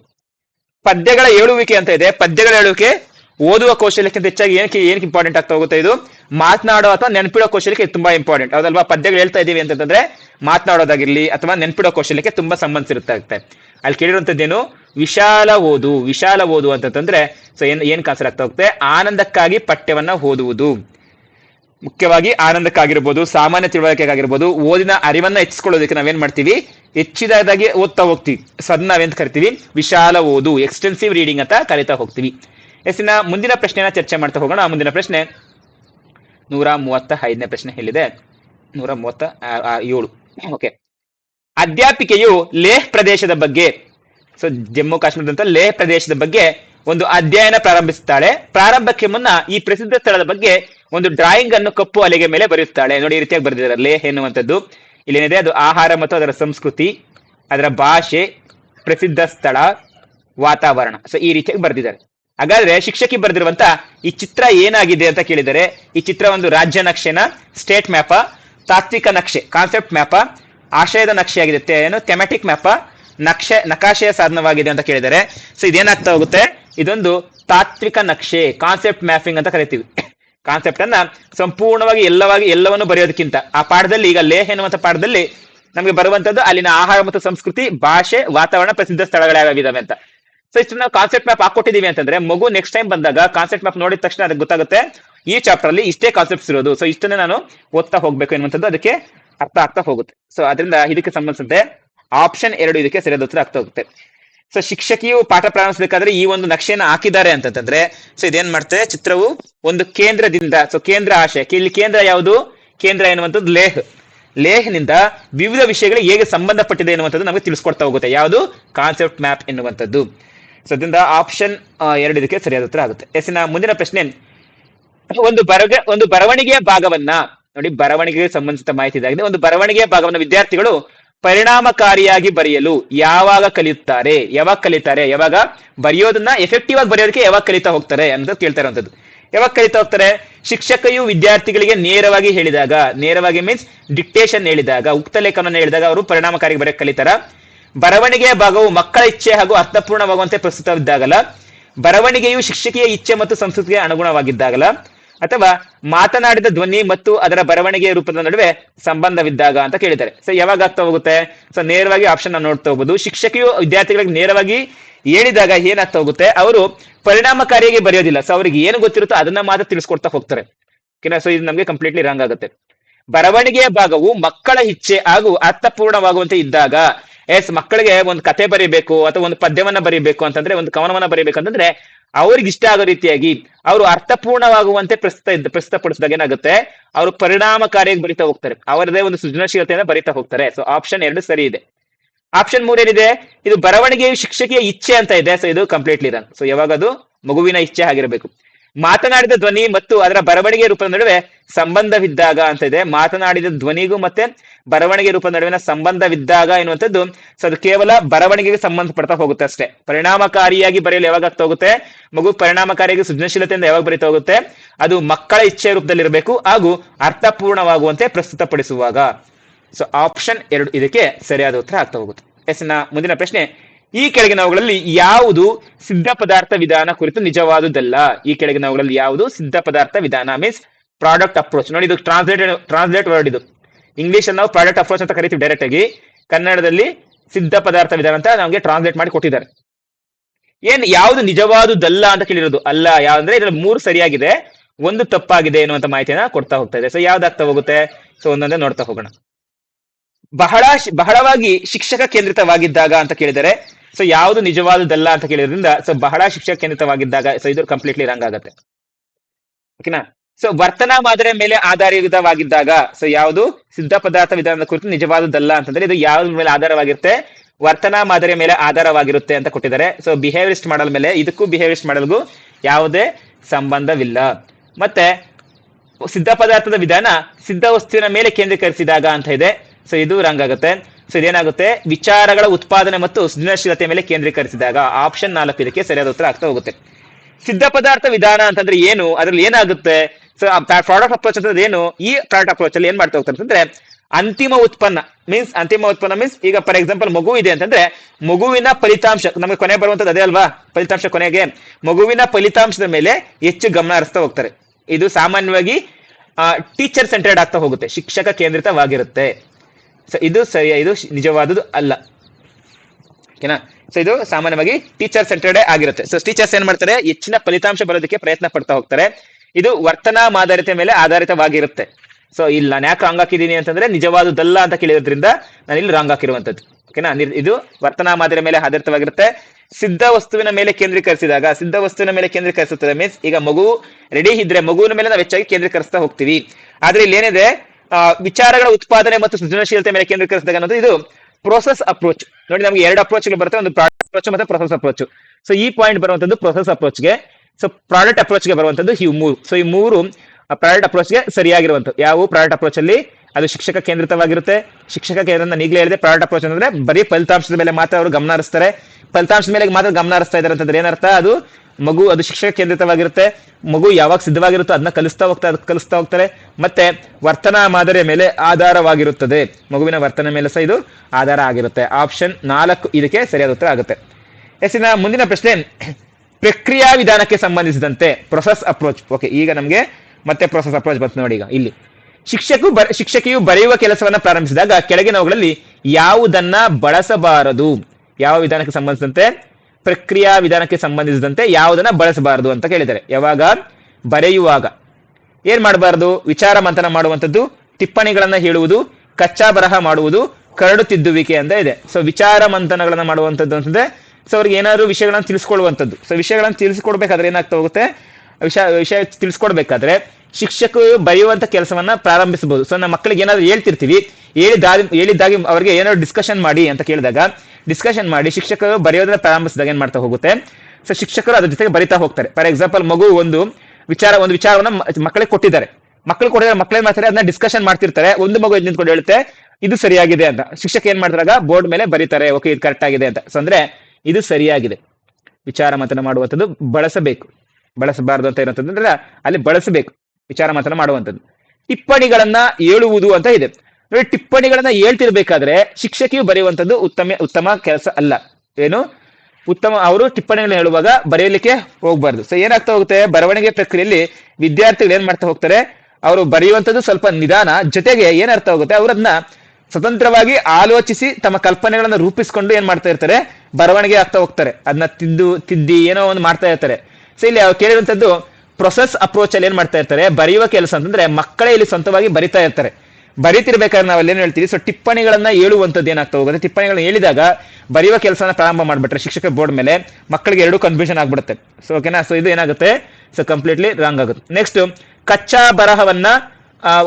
ಪದ್ಯಗಳ ಹೇಳುವಿಕೆ ಅಂತ ಇದೆ. ಪದ್ಯಗಳ ಹೇಳುವಿಕೆ ಓದುವ ಕೌಶಲ್ಯಕ್ಕಿಂತ ಹೆಚ್ಚಾಗಿ ಏನಕ್ಕೆ ಏನಕ್ಕೆ ಇಂಪಾರ್ಟೆಂಟ್ ಆಗ್ತಾ ಹೋಗುತ್ತೆ ಇದು? ಮಾತನಾಡೋ ಅಥವಾ ನೆನಪಿಡೋ ಕೌಶಲ್ಯಕ್ಕೆ ತುಂಬಾ ಇಂಪಾರ್ಟೆಂಟ್ ಹೌದಲ್ವಾ? ಪದ್ಯಗಳು ಹೇಳ್ತಾ ಇದೀವಿ ಅಂತಂದ್ರೆ ಮಾತನಾಡೋದಾಗಿರ್ಲಿ ಅಥವಾ ನೆನಪಿಡೋ ಕೌಶಲ್ಯಕ್ಕೆ ತುಂಬಾ ಸಂಬಂಧಿಸಿರುತ್ತೆ ಅಲ್ಲಿ ಕೇಳಿರುವಂತದ್ದೇನು ವಿಶಾಲ ಓದು ವಿಶಾಲ ಓದು ಅಂತಂದ್ರೆ ಸೊ ಏನ್ ಏನ್ ಕಾನ್ಸರ್ ಆಗ್ತಾ ಹೋಗುತ್ತೆ ಆನಂದಕ್ಕಾಗಿ ಪಠ್ಯವನ್ನ ಓದುವುದು. ಮುಖ್ಯವಾಗಿ ಆನಂದಕ್ಕಾಗಿರ್ಬೋದು, ಸಾಮಾನ್ಯ ತಿಳುವಳಿಕೆಗಾಗಿರ್ಬೋದು, ಓದಿನ ಅರಿವನ್ನ ಹೆಚ್ಚಿಸ್ಕೊಳ್ಳೋದಕ್ಕೆ ನಾವೇನ್ ಮಾಡ್ತೀವಿ? ಹೆಚ್ಚಿದಾಗಿ ಓದ್ತಾ ಹೋಗ್ತೀವಿ. ಸೊ ನಾವೇಂತ ಕರಿತೀವಿ? ವಿಶಾಲ ಓದು ಎಕ್ಸ್ಟೆನ್ಸಿವ್ ರೀಡಿಂಗ್ ಅಂತ ಕರಿತಾ ಹೋಗ್ತೀವಿ. ಎಸ್ಸಿನ ಮುಂದಿನ ಪ್ರಶ್ನೆನ ಚರ್ಚೆ ಮಾಡ್ತಾ ಹೋಗೋಣ. ಮುಂದಿನ ಪ್ರಶ್ನೆ ನೂರ ಮೂವತ್ತ ಐದನೇ ಪ್ರಶ್ನೆ ಹೇಳಿದೆ ನೂರ ಮೂವತ್ತ, ಆ- ಆ- ಏಳು. ಓಕೆ. ಅಧ್ಯಾಪಿಕೆಯು ಲೇಹ್ ಪ್ರದೇಶದ ಬಗ್ಗೆ, ಸೊ ಜಮ್ಮು ಕಾಶ್ಮೀರದಂತ ಲೇಹ್ ಪ್ರದೇಶದ ಬಗ್ಗೆ ಒಂದು ಅಧ್ಯಯನ ಪ್ರಾರಂಭಿಸುತ್ತಾಳೆ ಪ್ರಾರಂಭಕ್ಕೆ ಮುನ್ನ ಈ ಪ್ರಸಿದ್ಧ ಸ್ಥಳದ ಬಗ್ಗೆ ಒಂದು ಡ್ರಾಯಿಂಗ್ ಅನ್ನು ಕಪ್ಪು ಅಲೆಗೆ ಮೇಲೆ ಬರೆಯುತ್ತಾಳೆ. ನೋಡಿ, ಈ ರೀತಿಯಾಗಿ ಬರೆದಿದ್ದಾರೆ. ಲೇಹ್ ಎನ್ನುವಂಥದ್ದು. ಇಲ್ಲೇನಿದೆ? ಅದು ಆಹಾರ ಮತ್ತು ಅದರ ಸಂಸ್ಕೃತಿ, ಅದರ ಭಾಷೆ, ಪ್ರಸಿದ್ಧ ಸ್ಥಳ, ವಾತಾವರಣ. ಸೊ ಈ ರೀತಿಯಾಗಿ ಬರೆದಿದ್ದಾರೆ. ಹಾಗಾದ್ರೆ ಶಿಕ್ಷಕಿ ಬರೆದಿರುವಂತ ಈ ಚಿತ್ರ ಏನಾಗಿದೆ ಅಂತ ಕೇಳಿದರೆ, ಈ ಚಿತ್ರ ಒಂದು ರಾಜ್ಯ ನಕ್ಷೆನ, ಸ್ಟೇಟ್ ಮ್ಯಾಪ, ತಾತ್ವಿಕ ನಕ್ಷೆ, ಕಾನ್ಸೆಪ್ಟ್ ಮ್ಯಾಪ, ಆಶಯದ ನಕ್ಷೆ ಆಗಿದೆ ಏನು ಥೆಮೆಟಿಕ್ ಮ್ಯಾಪ, ನಕ್ಷೆ, ನಕಾಶೆಯ ಸಾಧನವಾಗಿದೆ ಅಂತ ಕೇಳಿದರೆ, ಸೊ ಇದೇನಾಗ್ತಾ ಹೋಗುತ್ತೆ? ಇದೊಂದು ತಾತ್ವಿಕ ನಕ್ಷೆ, ಕಾನ್ಸೆಪ್ಟ್ ಮ್ಯಾಪಿಂಗ್ ಅಂತ ಕರಿತೀವಿ. ಕಾನ್ಸೆಪ್ಟ್ ಅನ್ನ ಸಂಪೂರ್ಣವಾಗಿ ಎಲ್ಲವಾಗಿ, ಎಲ್ಲವನ್ನು ಬರೆಯೋದಕ್ಕಿಂತ. ಆ ಪಾಠದಲ್ಲಿ, ಈಗ ಲೇಹ ಎನ್ನುವಂತ ಪಾಠದಲ್ಲಿ ನಮಗೆ ಬರುವಂತದ್ದು ಅಲ್ಲಿನ ಆಹಾರ ಮತ್ತು ಸಂಸ್ಕೃತಿ, ಭಾಷೆ, ವಾತಾವರಣ ಪ್ರಸಿದ್ಧ ಸ್ಥಳಗಳಾಗಿದ್ದಾವೆ ಅಂತ. ಸೊ ಇಷ್ಟು ನಾವು ಕಾನ್ಸೆಪ್ಟ್ ಮ್ಯಾಪ್ ಹಾಕೊಟ್ಟಿದೀವಿ ಅಂತಂದ್ರೆ ಮಗು ನೆಕ್ಸ್ಟ್ ಟೈಮ್ ಬಂದಾಗ ಕಾನ್ಸೆಪ್ಟ್ ಮ್ಯಾಪ್ ನೋಡಿದ ತಕ್ಷಣ ಅದಕ್ಕೆ ಗೊತ್ತಾಗುತ್ತೆ. ಈ ಚಾಪ್ಟರ್ ಅಲ್ಲಿ ಇಷ್ಟೇ ಕಾನ್ಸೆಪ್ಟ್ಸ್ ಇರೋದು. ಸೊ ಇಷ್ಟನ್ನೇ ನಾನು ಓದ್ತಾ ಹೋಗ್ಬೇಕು ಎನ್ನುವಂಥದ್ದು ಅದಕ್ಕೆ ಅರ್ಥ ಆಗ್ತಾ ಹೋಗುತ್ತೆ. ಸೊ ಅದರಿಂದ ಇದಕ್ಕೆ ಸಂಬಂಧಿಸಿದಂತೆ ಆಪ್ಷನ್ ಎರಡು ಇದಕ್ಕೆ ಸರಿಯಾದ ಉತ್ತರ ಆಗ್ತಾ ಹೋಗುತ್ತೆ. ಸೊ ಶಿಕ್ಷಕಿಯು ಪಾಠ ಪ್ರಾರಂಭಿಸಬೇಕಾದ್ರೆ ಈ ಒಂದು ನಕ್ಷೆಯನ್ನು ಹಾಕಿದ್ದಾರೆ ಅಂತಂದ್ರೆ ಸೊ ಇದೇನ್ ಮಾಡ್ತಾರೆ? ಚಿತ್ರವು ಒಂದು ಕೇಂದ್ರದಿಂದ ಸೊ ಕೇಂದ್ರ ಆಶಯ. ಇಲ್ಲಿ ಕೇಂದ್ರ ಯಾವುದು? ಕೇಂದ್ರ ಎನ್ನುವಂಥದ್ದು ಲೇಹ್. ಲೇಹ್ನಿಂದ ವಿವಿಧ ವಿಷಯಗಳಿಗೆ ಹೇಗೆ ಸಂಬಂಧಪಟ್ಟಿದೆ ಎನ್ನುವಂಥದ್ದು ನಮಗೆ ತಿಳಿಸ್ಕೊಡ್ತಾ ಹೋಗುತ್ತೆ. ಯಾವುದು? ಕಾನ್ಸೆಪ್ಟ್ ಮ್ಯಾಪ್ ಎನ್ನುವಂಥದ್ದು. ಸೊ ಅದರಿಂದ ಆಪ್ಷನ್ ಎರಡು ಇದಕ್ಕೆ ಸರಿಯಾದ ಉತ್ತರ ಆಗುತ್ತೆ. ಎಸ್ನ ಮುಂದಿನ ಪ್ರಶ್ನೆ, ಒಂದು ಬರಗ, ಒಂದು ಬರವಣಿಗೆಯ ಭಾಗವನ್ನ, ನೋಡಿ, ಬರವಣಿಗೆಗೆ ಸಂಬಂಧಿಸಿದ ಮಾಹಿತಿ ಇದಾಗಿದೆ. ಒಂದು ಬರವಣಿಗೆಯ ಭಾಗವನ್ನು ವಿದ್ಯಾರ್ಥಿಗಳು ಪರಿಣಾಮಕಾರಿಯಾಗಿ ಬರೆಯಲು ಯಾವಾಗ ಕಲಿಯುತ್ತಾರೆ? ಯಾವಾಗ ಕಲಿತಾರೆ? ಯಾವಾಗ ಬರೆಯೋದನ್ನ ಎಫೆಕ್ಟಿವ್ ಆಗಿ ಬರೆಯೋದಕ್ಕೆ ಯಾವಾಗ ಕಲಿತಾ ಹೋಗ್ತಾರೆ ಅಂತ ಕೇಳ್ತಾ ಇರುವಂತದ್ದು. ಯಾವಾಗ ಕಲಿತಾ ಹೋಗ್ತಾರೆ? ಶಿಕ್ಷಕಿಯು ವಿದ್ಯಾರ್ಥಿಗಳಿಗೆ ನೇರವಾಗಿ ಹೇಳಿದಾಗ, ನೇರವಾಗಿ ಮೀನ್ಸ್ ಡಿಕ್ಟೇಷನ್ ಹೇಳಿದಾಗ, ಉಕ್ತ ಲೇಖನವನ್ನು ಹೇಳಿದಾಗ ಅವರು ಪರಿಣಾಮಕಾರಿ ಬರೆಯಕ್ಕೆ ಕಲಿತಾರ? ಬರವಣಿಗೆಯ ಭಾಗವು ಮಕ್ಕಳ ಇಚ್ಛೆ ಹಾಗೂ ಅರ್ಥಪೂರ್ಣವಾಗುವಂತೆ ಪ್ರಸ್ತುತವಿದ್ದಾಗಲ ಬರವಣಿಗೆಯು ಶಿಕ್ಷಕಿಯ ಇಚ್ಛೆ ಮತ್ತು ಸಂಸ್ಕೃತಿಗೆ ಅನುಗುಣವಾಗಿದ್ದಾಗಲ ಅಥವಾ ಮಾತನಾಡಿದ ಧ್ವನಿ ಮತ್ತು ಅದರ ಬರವಣಿಗೆಯ ರೂಪದ ನಡುವೆ ಸಂಬಂಧವಿದ್ದಾಗ ಅಂತ ಕೇಳಿದ್ದಾರೆ. ಸೊ ಯಾವಾಗ ಆಗ್ತಾ ಹೋಗುತ್ತೆ? ಸೊ ನೇರವಾಗಿ ಆಪ್ಷನ್ ನೋಡ್ತಾ ಹೋಗ್ಬೋದು ಶಿಕ್ಷಕಿಯು ವಿದ್ಯಾರ್ಥಿಗಳಿಗೆ ನೇರವಾಗಿ ಹೇಳಿದಾಗ ಏನಾಗ್ತಾ ಹೋಗುತ್ತೆ? ಅವರು ಪರಿಣಾಮಕಾರಿಯಾಗಿ ಬರೆಯೋದಿಲ್ಲ. ಸೊ ಅವ್ರಿಗೆ ಏನು ಗೊತ್ತಿರುತ್ತೋ ಅದನ್ನ ಮಾತ್ರ ತಿಳಿಸ್ಕೊಡ್ತಾ ಹೋಗ್ತಾರೆ. ಓಕೆನಾ ಸೊ ಇದು ನಮಗೆ ಕಂಪ್ಲೀಟ್ಲಿ ರಾಂಗ್ ಆಗುತ್ತೆ. ಬರವಣಿಗೆಯ ಭಾಗವು ಮಕ್ಕಳ ಇಚ್ಛೆ ಹಾಗೂ ಅರ್ಥಪೂರ್ಣವಾಗುವಂತೆ ಇದ್ದಾಗ ಎಸ್, ಮಕ್ಕಳಿಗೆ ಒಂದು ಕತೆ ಬರೀಬೇಕು ಅಥವಾ ಒಂದು ಪದ್ಯವನ್ನ ಬರೀಬೇಕು ಅಂತಂದ್ರೆ, ಒಂದು ಕವನವನ್ನ ಬರೀಬೇಕು ಅಂತಂದ್ರೆ, ಅವ್ರಿಗೆ ಇಷ್ಟ ಆಗೋ ರೀತಿಯಾಗಿ ಅವರು ಅರ್ಥಪೂರ್ಣವಾಗುವಂತೆ ಪ್ರಸ್ತುತ ಪ್ರಸ್ತುತಪಡಿಸಿದಾಗ ಏನಾಗುತ್ತೆ? ಅವರು ಪರಿಣಾಮಕಾರಿಯಾಗಿ ಬರಿತಾ ಹೋಗ್ತಾರೆ. ಅವರದೇ ಒಂದು ಸೃಜನಶೀಲತೆಯನ್ನ ಬರಿತಾ ಹೋಗ್ತಾರೆ. ಸೊ ಆಪ್ಷನ್ ಎರಡು ಸರಿ ಇದೆ. ಆಪ್ಷನ್ ಮೂರ್ ಏನಿದೆ? ಇದು ಬರವಣಿಗೆಯು ಶಿಕ್ಷಕಿಯ ಇಚ್ಛೆ ಅಂತ ಇದೆ. ಸೊ ಇದು ಕಂಪ್ಲೀಟ್ಲಿ ರನ್ ಸೊ ಯಾವಾಗ ಅದು ಮಗುವಿನ ಇಚ್ಛೆ ಆಗಿರಬೇಕು. ಮಾತನಾಡಿದ ಧ್ವನಿ ಮತ್ತು ಅದರ ಬರವಣಿಗೆ ರೂಪದ ನಡುವೆ ಸಂಬಂಧವಿದ್ದಾಗ ಅಂತ ಇದೆ. ಮಾತನಾಡಿದ ಧ್ವನಿಗೂ ಮತ್ತೆ ಬರವಣಿಗೆ ರೂಪದ ನಡುವಿನ ಸಂಬಂಧವಿದ್ದಾಗ ಎನ್ನುವಂಥದ್ದು. ಸೊ ಅದು ಕೇವಲ ಬರವಣಿಗೆಗೆ ಸಂಬಂಧಪಡ್ತಾ ಹೋಗುತ್ತೆ ಅಷ್ಟೇ. ಪರಿಣಾಮಕಾರಿಯಾಗಿ ಬರೆಯಲು ಯಾವಾಗ ಹೋಗುತ್ತೆ? ಮಗು ಪರಿಣಾಮಕಾರಿಯಾಗಿ ಸೃಜನಶೀಲತೆಯಿಂದ ಯಾವಾಗ ಬರೀತಾ ಹೋಗುತ್ತೆ? ಅದು ಮಕ್ಕಳ ಇಚ್ಛೆ ರೂಪದಲ್ಲಿರಬೇಕು ಹಾಗೂ ಅರ್ಥಪೂರ್ಣವಾಗುವಂತೆ ಪ್ರಸ್ತುತಪಡಿಸುವಾಗ. ಸೊ ಆಪ್ಷನ್ ಎರಡು ಇದಕ್ಕೆ ಸರಿಯಾದ ಉತ್ತರ ಆಗ್ತಾ ಹೋಗುತ್ತೆ. ಎಸ್ನ ಮುಂದಿನ ಪ್ರಶ್ನೆ. ಈ ಕೆಳಗಿನವುಗಳಲ್ಲಿ ಯಾವುದು ಸಿದ್ಧ ಪದಾರ್ಥ ವಿಧಾನ ಕುರಿತು ನಿಜವಾದುದಲ್ಲ? ಈ ಕೆಳಗಿನವುಗಳಲ್ಲಿ ಯಾವುದು ಸಿದ್ಧ ಪದಾರ್ಥ ವಿಧಾನ? ಮೀನ್ಸ್ ಪ್ರಾಡಕ್ಟ್ ಅಪ್ರೋಚ್ ನೋಡಿ, ಇದು ಟ್ರಾನ್ಸ್ಲೇಟ್ ಟ್ರಾನ್ಸ್ಲೇಟ್ ವರ್ಡ್ ಇದು. ಇಂಗ್ಲಿಷ್ ನಾವು ಪ್ರಾಡಕ್ಟ್ ಅಪ್ರೋಚ್ ಅಂತ ಕರಿತೀವಿ ಡೈರೆಕ್ಟ್ ಆಗಿ. ಕನ್ನಡದಲ್ಲಿ ಸಿದ್ಧ ಪದಾರ್ಥ ವಿಧಾನ ಅಂತ ನಮಗೆ ಟ್ರಾನ್ಸ್ಲೇಟ್ ಮಾಡಿ ಕೊಟ್ಟಿದ್ದಾರೆ. ಏನ್, ಯಾವುದು ನಿಜವಾದುದಲ್ಲ ಅಂತ ಕೇಳಿರೋದು? ಅಲ್ಲ ಯಾವಂದ್ರೆ ಇದ್ರಲ್ಲಿ ಮೂರು ಸರಿಯಾಗಿದೆ. ಒಂದು ತಪ್ಪಾಗಿದೆ ಎನ್ನುವಂತ ಮಾಹಿತಿಯನ್ನ ಕೊಡ್ತಾ ಹೋಗ್ತಾ ಇದೆ. ಸೊ ಯಾವ್ದಾಗ್ತಾ ಹೋಗುತ್ತೆ? ಸೊ ಒಂದೊಂದೇ ನೋಡ್ತಾ ಹೋಗೋಣ. ಬಹಳ ಬಹಳವಾಗಿ ಶಿಕ್ಷಕ ಕೇಂದ್ರಿತವಾಗಿದ್ದಾಗ ಅಂತ ಕೇಳಿದರೆ ಸೊ ಯಾವುದು ನಿಜವಾದದಲ್ಲ ಅಂತ ಕೇಳಿದ್ರಿಂದ ಸೊ ಬಹಳ ಶಿಕ್ಷಕ ಕೇಂದ್ರಿತವಾಗಿದ್ದಾಗ ಸೊ ಇದು ಕಂಪ್ಲೀಟ್ಲಿ ರಂಗ್ ಆಗುತ್ತೆ. ಓಕೆನಾ? ಸೊ ವರ್ತನಾ ಮಾದರಿಯ ಮೇಲೆ ಆಧಾರಿತವಾಗಿದ್ದಾಗ ಸೊ ಯಾವುದು? ಸಿದ್ಧ ಪದಾರ್ಥ ವಿಧಾನದ ಕುರಿತು ನಿಜವಾದದಲ್ಲ ಅಂತಂದ್ರೆ, ಇದು ಯಾವ ಮೇಲೆ ಆಧಾರವಾಗಿರುತ್ತೆ? ವರ್ತನಾ ಮಾದರಿಯ ಮೇಲೆ ಆಧಾರವಾಗಿರುತ್ತೆ ಅಂತ ಕೊಟ್ಟಿದ್ದಾರೆ. ಸೊ ಬಿಹೇವಿಯರಿಸ್ಟ್ ಮಾಡಲ್ ಮೇಲೆ, ಇದಕ್ಕೂ ಬಿಹೇವಿಯರಿಸ್ಟ್ ಮಾಡಲ್ಗೂ ಯಾವುದೇ ಸಂಬಂಧವಿಲ್ಲ. ಮತ್ತೆ, ಸಿದ್ಧ ಪದಾರ್ಥದ ವಿಧಾನ ಸಿದ್ಧ ವಸ್ತುವಿನ ಮೇಲೆ ಕೇಂದ್ರೀಕರಿಸಿದಾಗ ಅಂತ ಇದೆ. ಸೊ ಇದು ರಾಂಗ್ ಆಗುತ್ತೆ. ಸೊ ಇದೇನಾಗುತ್ತೆ? ವಿಚಾರಗಳ ಉತ್ಪಾದನೆ ಮತ್ತು ಸೃಜನಶೀಲತೆ ಮೇಲೆ ಕೇಂದ್ರೀಕರಿಸಿದಾಗ ಆಪ್ಷನ್ ನಾಲ್ಕು ಇದಕ್ಕೆ ಸರಿಯಾದ ಉತ್ತರ ಆಗ್ತಾ ಹೋಗುತ್ತೆ. ಸಿದ್ಧ ಪದಾರ್ಥ ವಿಧಾನ ಅಂತಂದ್ರೆ ಏನು? ಅದ್ರಲ್ಲಿ ಏನಾಗುತ್ತೆ? ಸೊ ಪ್ರಾಡಕ್ಟ್ ಅಪ್ರೋಚ್ ಅಂತಂದ್ರೆ ಏನು? ಈ ಪ್ರಾಡಕ್ಟ್ ಅಪ್ರೋಚ್ ಅಲ್ಲಿ ಏನ್ ಮಾಡ್ತಾ ಹೋಗ್ತಾರೆ ಅಂತಂದ್ರೆ ಅಂತಿಮ ಉತ್ಪನ್ನ ಮೀನ್ಸ್ ಅಂತಿಮ ಉತ್ಪನ್ನ ಮೀನ್ಸ್ ಈಗ ಫಾರ್ ಎಕ್ಸಾಂಪಲ್ ಮಗು ಇದೆ ಅಂತಂದ್ರೆ ಮಗುವಿನ ಫಲಿತಾಂಶ, ನಮಗೆ ಕೊನೆ ಬರುವಂತದ್ದು ಅದೇ ಅಲ್ವಾ? ಫಲಿತಾಂಶ ಕೊನೆಗೆ. ಮಗುವಿನ ಫಲಿತಾಂಶದ ಮೇಲೆ ಹೆಚ್ಚು ಗಮನ ಹರಿಸ್ತಾ ಹೋಗ್ತಾರೆ. ಇದು ಸಾಮಾನ್ಯವಾಗಿ ಟೀಚರ್ ಸೆಂಟರ್ಡ್ ಆಗ್ತಾ ಹೋಗುತ್ತೆ. ಶಿಕ್ಷಕ ಕೇಂದ್ರಿತವಾಗಿರುತ್ತೆ. ಸೊ ಇದು ಸರಿಯ? ಇದು ನಿಜವಾದದ್ದು ಅಲ್ಲ. ಓಕೆನಾ? ಸೊ ಇದು ಸಾಮಾನ್ಯವಾಗಿ ಟೀಚರ್ ಸೆಂಟರ್ಡ್ ಆಗಿರುತ್ತೆ. ಸೊ ಟೀಚರ್ಸ್ ಏನ್ ಮಾಡ್ತಾರೆ? ಹೆಚ್ಚಿನ ಫಲಿತಾಂಶ ಬರೋದಕ್ಕೆ ಪ್ರಯತ್ನ ಪಡ್ತಾ ಹೋಗ್ತಾರೆ. ಇದು ವರ್ತನಾ ಮಾದರಿತೆ ಮೇಲೆ ಆಧಾರಿತವಾಗಿರುತ್ತೆ. ಸೊ ಇಲ್ಲಿ, ನಾನು ಯಾಕೆ ರಾಂಗ್ ಹಾಕಿದ್ದೀನಿ ಅಂತಂದ್ರೆ ನಿಜವಾದುದಲ್ಲ ಅಂತ ಕೇಳಿದ್ರಿಂದ ನಾನು ಇಲ್ಲಿ ರಾಂಗ್ ಹಾಕಿರುವಂತದ್ದು. ಓಕೆನಾ? ಇದು ವರ್ತನಾ ಮಾದರಿ ಮೇಲೆ ಆಧಾರಿತವಾಗಿರುತ್ತೆ. ಸಿದ್ಧ ವಸ್ತುವಿನ ಮೇಲೆ ಕೇಂದ್ರೀಕರಿಸಿದಾಗ, ಸಿದ್ಧ ವಸ್ತುವಿನ ಮೇಲೆ ಕೇಂದ್ರೀಕರಿಸುತ್ತದೆ ಮೀನ್ಸ್ ಈಗ ಮಗು ರೆಡಿ ಇದ್ರೆ ಮಗುವಿನ ಮೇಲೆ ನಾವು ಹೆಚ್ಚಾಗಿ ಕೇಂದ್ರೀಕರಿಸ್ತಾ ಹೋಗ್ತೀವಿ. ಆದ್ರೆ ಇಲ್ಲಿ ಏನಿದೆ ವಿಚಾರಗಳ ಉತ್ಪಾದನೆ ಮತ್ತು ಸೃಜನಶೀಲತೆ ಮೇಲೆ ಕೇಂದ್ರೀಕರಿಸಿದಾಗ ಇದು ಪ್ರೊಸೆಸ್ ಅಪ್ರೋಚ್ ನೋಡಿ, ನಮಗೆ ಎರಡು ಅಪ್ರೋಚ್ ಬರುತ್ತೆ, ಒಂದು ಪ್ರಾಡಕ್ಟ್ ಅಪ್ರೋಚ್ ಮತ್ತೆ ಪ್ರೊಸೆಸ್ ಅಪ್ರೋಚ್ ಸೊ ಈ ಪಾಯಿಂಟ್ ಬರುವಂತದ್ದು ಪ್ರೊಸೆಸ್ ಅಪ್ರೋಚ್ಗೆ ಸೊ ಪ್ರಾಡಕ್ಟ್ ಅಪ್ರೋಚ್ಗೆ ಬರುವಂತದ್ದು ಈ ಮೂರು ಸೊ ಈ ಮೂರು ಪ್ರಾಡಕ್ಟ್ ಅಪ್ರೋಚ್ಗೆ ಸರಿಯಾಗಿರುವಂತದ್ದು ಯಾವ ಪ್ರಾಡಕ್ಟ್ ಅಪ್ರೋಚ್ ಅಲ್ಲಿ? ಅದು ಶಿಕ್ಷಕ ಕೇಂದ್ರಿತವಾಗಿರುತ್ತೆ. ಶಿಕ್ಷಕ ಕೇಂದ್ರ ಈಗಲೇ ಹೇಳಿದೆ ಪ್ರಾಡಕ್ಟ್ ಅಪ್ರೋಚ್ ಅಂದ್ರೆ ಬರೀ ಫಲಿತಾಂಶದ ಮೇಲೆ ಮಾತ್ರ ಅವರು ಗಮನ ಹರಿಸ್ತಾರೆ. ಫಲಿತಾಂಶದ ಮೇಲೆ ಮಾತ್ರ ಗಮನ ಹರಿಸ್ತಾ ಇದ್ದಾರೆ ಅಂತಂದ್ರೆ ಏನರ್ಥ? ಅದು ಮಗು ಅದು ಶಿಕ್ಷಕ ಕೇಂದ್ರಿತವಾಗಿರುತ್ತೆ, ಮಗು ಯಾವಾಗ ಸಿದ್ಧವಾಗಿರುತ್ತೋ ಅದನ್ನ ಕಲಿಸ್ತಾ ಹೋಗ್ತಾ, ಕಲಿಸ್ತಾ ಹೋಗ್ತಾರೆ, ಮತ್ತೆ ವರ್ತನಾ ಮಾದರಿಯ ಮೇಲೆ ಆಧಾರವಾಗಿರುತ್ತದೆ. ಮಗುವಿನ ವರ್ತನೆ ಮೇಲೆ ಸಹ ಇದು ಆಧಾರ ಆಗಿರುತ್ತೆ. ಆಪ್ಷನ್ ನಾಲ್ಕು ಇದಕ್ಕೆ ಸರಿಯಾದ ಉತ್ತರ ಆಗುತ್ತೆ. ಎಸ್ ಮುಂದಿನ ಪ್ರಶ್ನೆ, ಪ್ರಕ್ರಿಯಾ ವಿಧಾನಕ್ಕೆ ಸಂಬಂಧಿಸಿದಂತೆ ಪ್ರೊಸೆಸ್ ಅಪ್ರೋಚ್ ಓಕೆ ಈಗ ನಮಗೆ ಮತ್ತೆ ಪ್ರೊಸೆಸ್ ಅಪ್ರೋಚ್ ಬರ್ತದೆ ನೋಡಿ ಈಗ, ಇಲ್ಲಿ. ಶಿಕ್ಷಕು ಬರ ಶಿಕ್ಷಕಿಯು ಬರೆಯುವ ಕೆಲಸವನ್ನು ಪ್ರಾರಂಭಿಸಿದಾಗ ಕೆಳಗಿನವುಗಳಲ್ಲಿ ಯಾವುದನ್ನ ಬಳಸಬಾರದು. ಯಾವ ವಿಧಾನಕ್ಕೆ ಸಂಬಂಧಿಸಿದಂತೆ? ಪ್ರಕ್ರಿಯಾ ವಿಧಾನಕ್ಕೆ ಸಂಬಂಧಿಸಿದಂತೆ ಯಾವುದನ್ನ ಬಳಸಬಾರದು ಅಂತ ಕೇಳಿದ್ದಾರೆ. ಯಾವಾಗ? ಬರೆಯುವಾಗ. ಏನ್ ಮಾಡಬಾರದು? ವಿಚಾರ ಮಂಥನ ಮಾಡುವಂಥದ್ದು, ಟಿಪ್ಪಣಿಗಳನ್ನ ಹೇಳುವುದು, ಕಚ್ಚಾ ಬರಹ ಮಾಡುವುದು, ಕರಡು ತಿದ್ದುವಿಕೆ ಅಂತ ಇದೆ. ಸೊ ವಿಚಾರ ಮಂಥನಗಳನ್ನ ಮಾಡುವಂಥದ್ದು ಅಂತಂದ್ರೆ ಸೊ ಅವ್ರಿಗೆ ಏನಾದ್ರು ವಿಷಯಗಳನ್ನ ತಿಳಿಸ್ಕೊಳ್ಳುವಂಥದ್ದು ಸೊ ವಿಷಯಗಳನ್ನ ತಿಳಿಸ್ಕೊಡ್ಬೇಕಾದ್ರೆ ಏನಾಗ್ತಾ ಹೋಗುತ್ತೆ? ವಿಷಯ ವಿಷಯ ತಿಳಿಸ್ಕೊಡ್ಬೇಕಾದ್ರೆ, ಶಿಕ್ಷಕರು ಬರೆಯುವಂತ ಕೆಲಸವನ್ನ ಪ್ರಾರಂಭಿಸಬಹುದು. ಸೊ ನಮ್ಮ ಮಕ್ಕಳಿಗೆ ಏನಾದ್ರು ಹೇಳ್ತಿರ್ತೀವಿ, ಹೇಳಿದಾಗಿ, ಹೇಳಿದ್ದಾಗಿ ಅವ್ರಿಗೆ ಏನಾದ್ರು ಡಿಸ್ಕಷನ್ ಮಾಡಿ ಅಂತ ಕೇಳಿದಾಗ ಡಿಸ್ಕಷನ್ ಮಾಡಿ ಶಿಕ್ಷಕರು ಬರೆಯೋದನ್ನ ಪ್ರಾರಂಭಿಸಿದಾಗ ಏನ್ ಮಾಡ್ತಾ ಹೋಗುತ್ತೆ? ಸೊ ಶಿಕ್ಷಕರು ಅದ್ರ ಜೊತೆಗೆ ಬರಿತಾ ಹೋಗ್ತಾರೆ. ಫಾರ್ ಎಕ್ಸಾಂಪಲ್ ಮಗು ಒಂದು ವಿಚಾರ, ಒಂದು ವಿಚಾರವನ್ನ ಮಕ್ಕಳಿಗೆ ಕೊಟ್ಟಿದ್ದಾರೆ. ಮಕ್ಕಳು ಕೊಟ್ಟಿದ್ದಾರೆ, ಮಕ್ಕಳೇನ್ ಮಾಡ್ತಾರೆ? ಅದನ್ನ ಡಿಸ್ಕಷನ್ ಮಾಡ್ತಿರ್ತಾರೆ. ಒಂದು ಮಗು ನಿಂತ್ಕೊಂಡು ಹೇಳುತ್ತೆ, ಇದು ಸರಿಯಾಗಿದೆ ಅಂತ. ಶಿಕ್ಷಕ ಏನ್ ಮಾಡ್ತಾರಾಗ ಬೋರ್ಡ್ ಮೇಲೆ ಬರೀತಾರೆ, ಓಕೆ, ಇದು ಕರೆಕ್ಟ್ ಆಗಿದೆ ಅಂತ. ಸೊ ಅಂದ್ರೆ ಇದು ಸರಿಯಾಗಿದೆ. ವಿಚಾರ ಮಾತನ ಮಾಡುವಂಥದ್ದು ಬಳಸಬೇಕು. ಬಳಸಬಾರದು ಅಂತ ಇರುವಂತಂದ್ರೆ ಅಲ್ಲಿ ಬಳಸಬೇಕು. ವಿಚಾರ ಮಾತನ ಮಾಡುವಂಥದ್ದು. ಟಿಪ್ಪಣಿಗಳನ್ನ ಹೇಳುವುದು ಅಂತ ಇದೆ. ನೋಡಿ ಟಿಪ್ಪಣಿಗಳನ್ನ ಹೇಳ್ತಿರ್ಬೇಕಾದ್ರೆ ಶಿಕ್ಷಕಿಯು ಬರೆಯುವಂಥದ್ದು ಉತ್ತಮ ಉತ್ತಮ ಕೆಲಸ ಅಲ್ಲ. ಏನು? ಉತ್ತಮ, ಅವರು ಟಿಪ್ಪಣಿಗಳನ್ನ ಹೇಳುವಾಗ ಬರೆಯಲಿಕ್ಕೆ ಹೋಗ್ಬಾರ್ದು. ಸೊ ಏನಾಗ್ತಾ ಹೋಗುತ್ತೆ? ಬರವಣಿಗೆ ಪ್ರಕ್ರಿಯೆಯಲ್ಲಿ ವಿದ್ಯಾರ್ಥಿಗಳು ಏನ್ ಮಾಡ್ತಾ ಹೋಗ್ತಾರೆ? ಅವರು ಬರೆಯುವಂಥದ್ದು ಸ್ವಲ್ಪ ನಿಧಾನ. ಜೊತೆಗೆ ಏನರ್ಥ ಹೋಗುತ್ತೆ? ಅವರನ್ನ ಸ್ವತಂತ್ರವಾಗಿ ಆಲೋಚಿಸಿ ತಮ್ಮ ಕಲ್ಪನೆಗಳನ್ನ ರೂಪಿಸಿಕೊಂಡು ಏನ್ ಮಾಡ್ತಾ ಇರ್ತಾರೆ? ಬರವಣಿಗೆ ಆಗ್ತಾ ಹೋಗ್ತಾರೆ. ಅದನ್ನ ತಿದ್ದು ತಿದ್ದಿ ಏನೋ ಒಂದು ಮಾಡ್ತಾ ಇರ್ತಾರೆ. ಸೊ ಇಲ್ಲಿ ಅವ್ರು ಕೇಳಿರುವಂತದ್ದು ಪ್ರೊಸೆಸ್ ಅಪ್ರೋಚ್ ಅಲ್ಲಿ ಏನ್ ಮಾಡ್ತಾ ಇರ್ತಾರೆ? ಬರೆಯುವ ಕೆಲಸ ಅಂತಂದ್ರೆ ಮಕ್ಕಳೇ ಇಲ್ಲಿ ಸ್ವಂತವಾಗಿ ಬರಿತಾ ಇರ್ತಾರೆ. ಬರೀತಿರ್ಬೇಕಾದ್ರೆ ನಾವು ಅಲ್ಲಿ ಏನ್ ಹೇಳ್ತೀವಿ? ಸೊ ಟಿಪ್ಪಣಿಗಳನ್ನ ಹೇಳುವಂಥದ್ದು ಏನಾಗ್ತಾ ಹೋಗುತ್ತೆ ಟಿಪ್ಪಣಿಗಳನ್ನ ಹೇಳಿದಾಗ ಬರೆಯುವ ಕೆಲಸನ ಪ್ರಾರಂಭ ಮಾಡಿಬಿಟ್ರೆ ಶಿಕ್ಷಕ ಬೋರ್ಡ್ ಮೇಲೆ ಮಕ್ಕಳಿಗೆ ಎರಡು ಕನ್ಫ್ಯೂಷನ್ ಆಗ್ಬಿಡುತ್ತೆ. ಸೊ ಓಕೆನಾ ಸೊ ಇದು ಏನಾಗುತ್ತೆ? ಸೊ ಕಂಪ್ಲೀಟ್ಲಿ ರಾಂಗ್ ಆಗುತ್ತೆ. ನೆಕ್ಸ್ಟ್ ಕಚ್ಚಾ ಬರಹವನ್ನ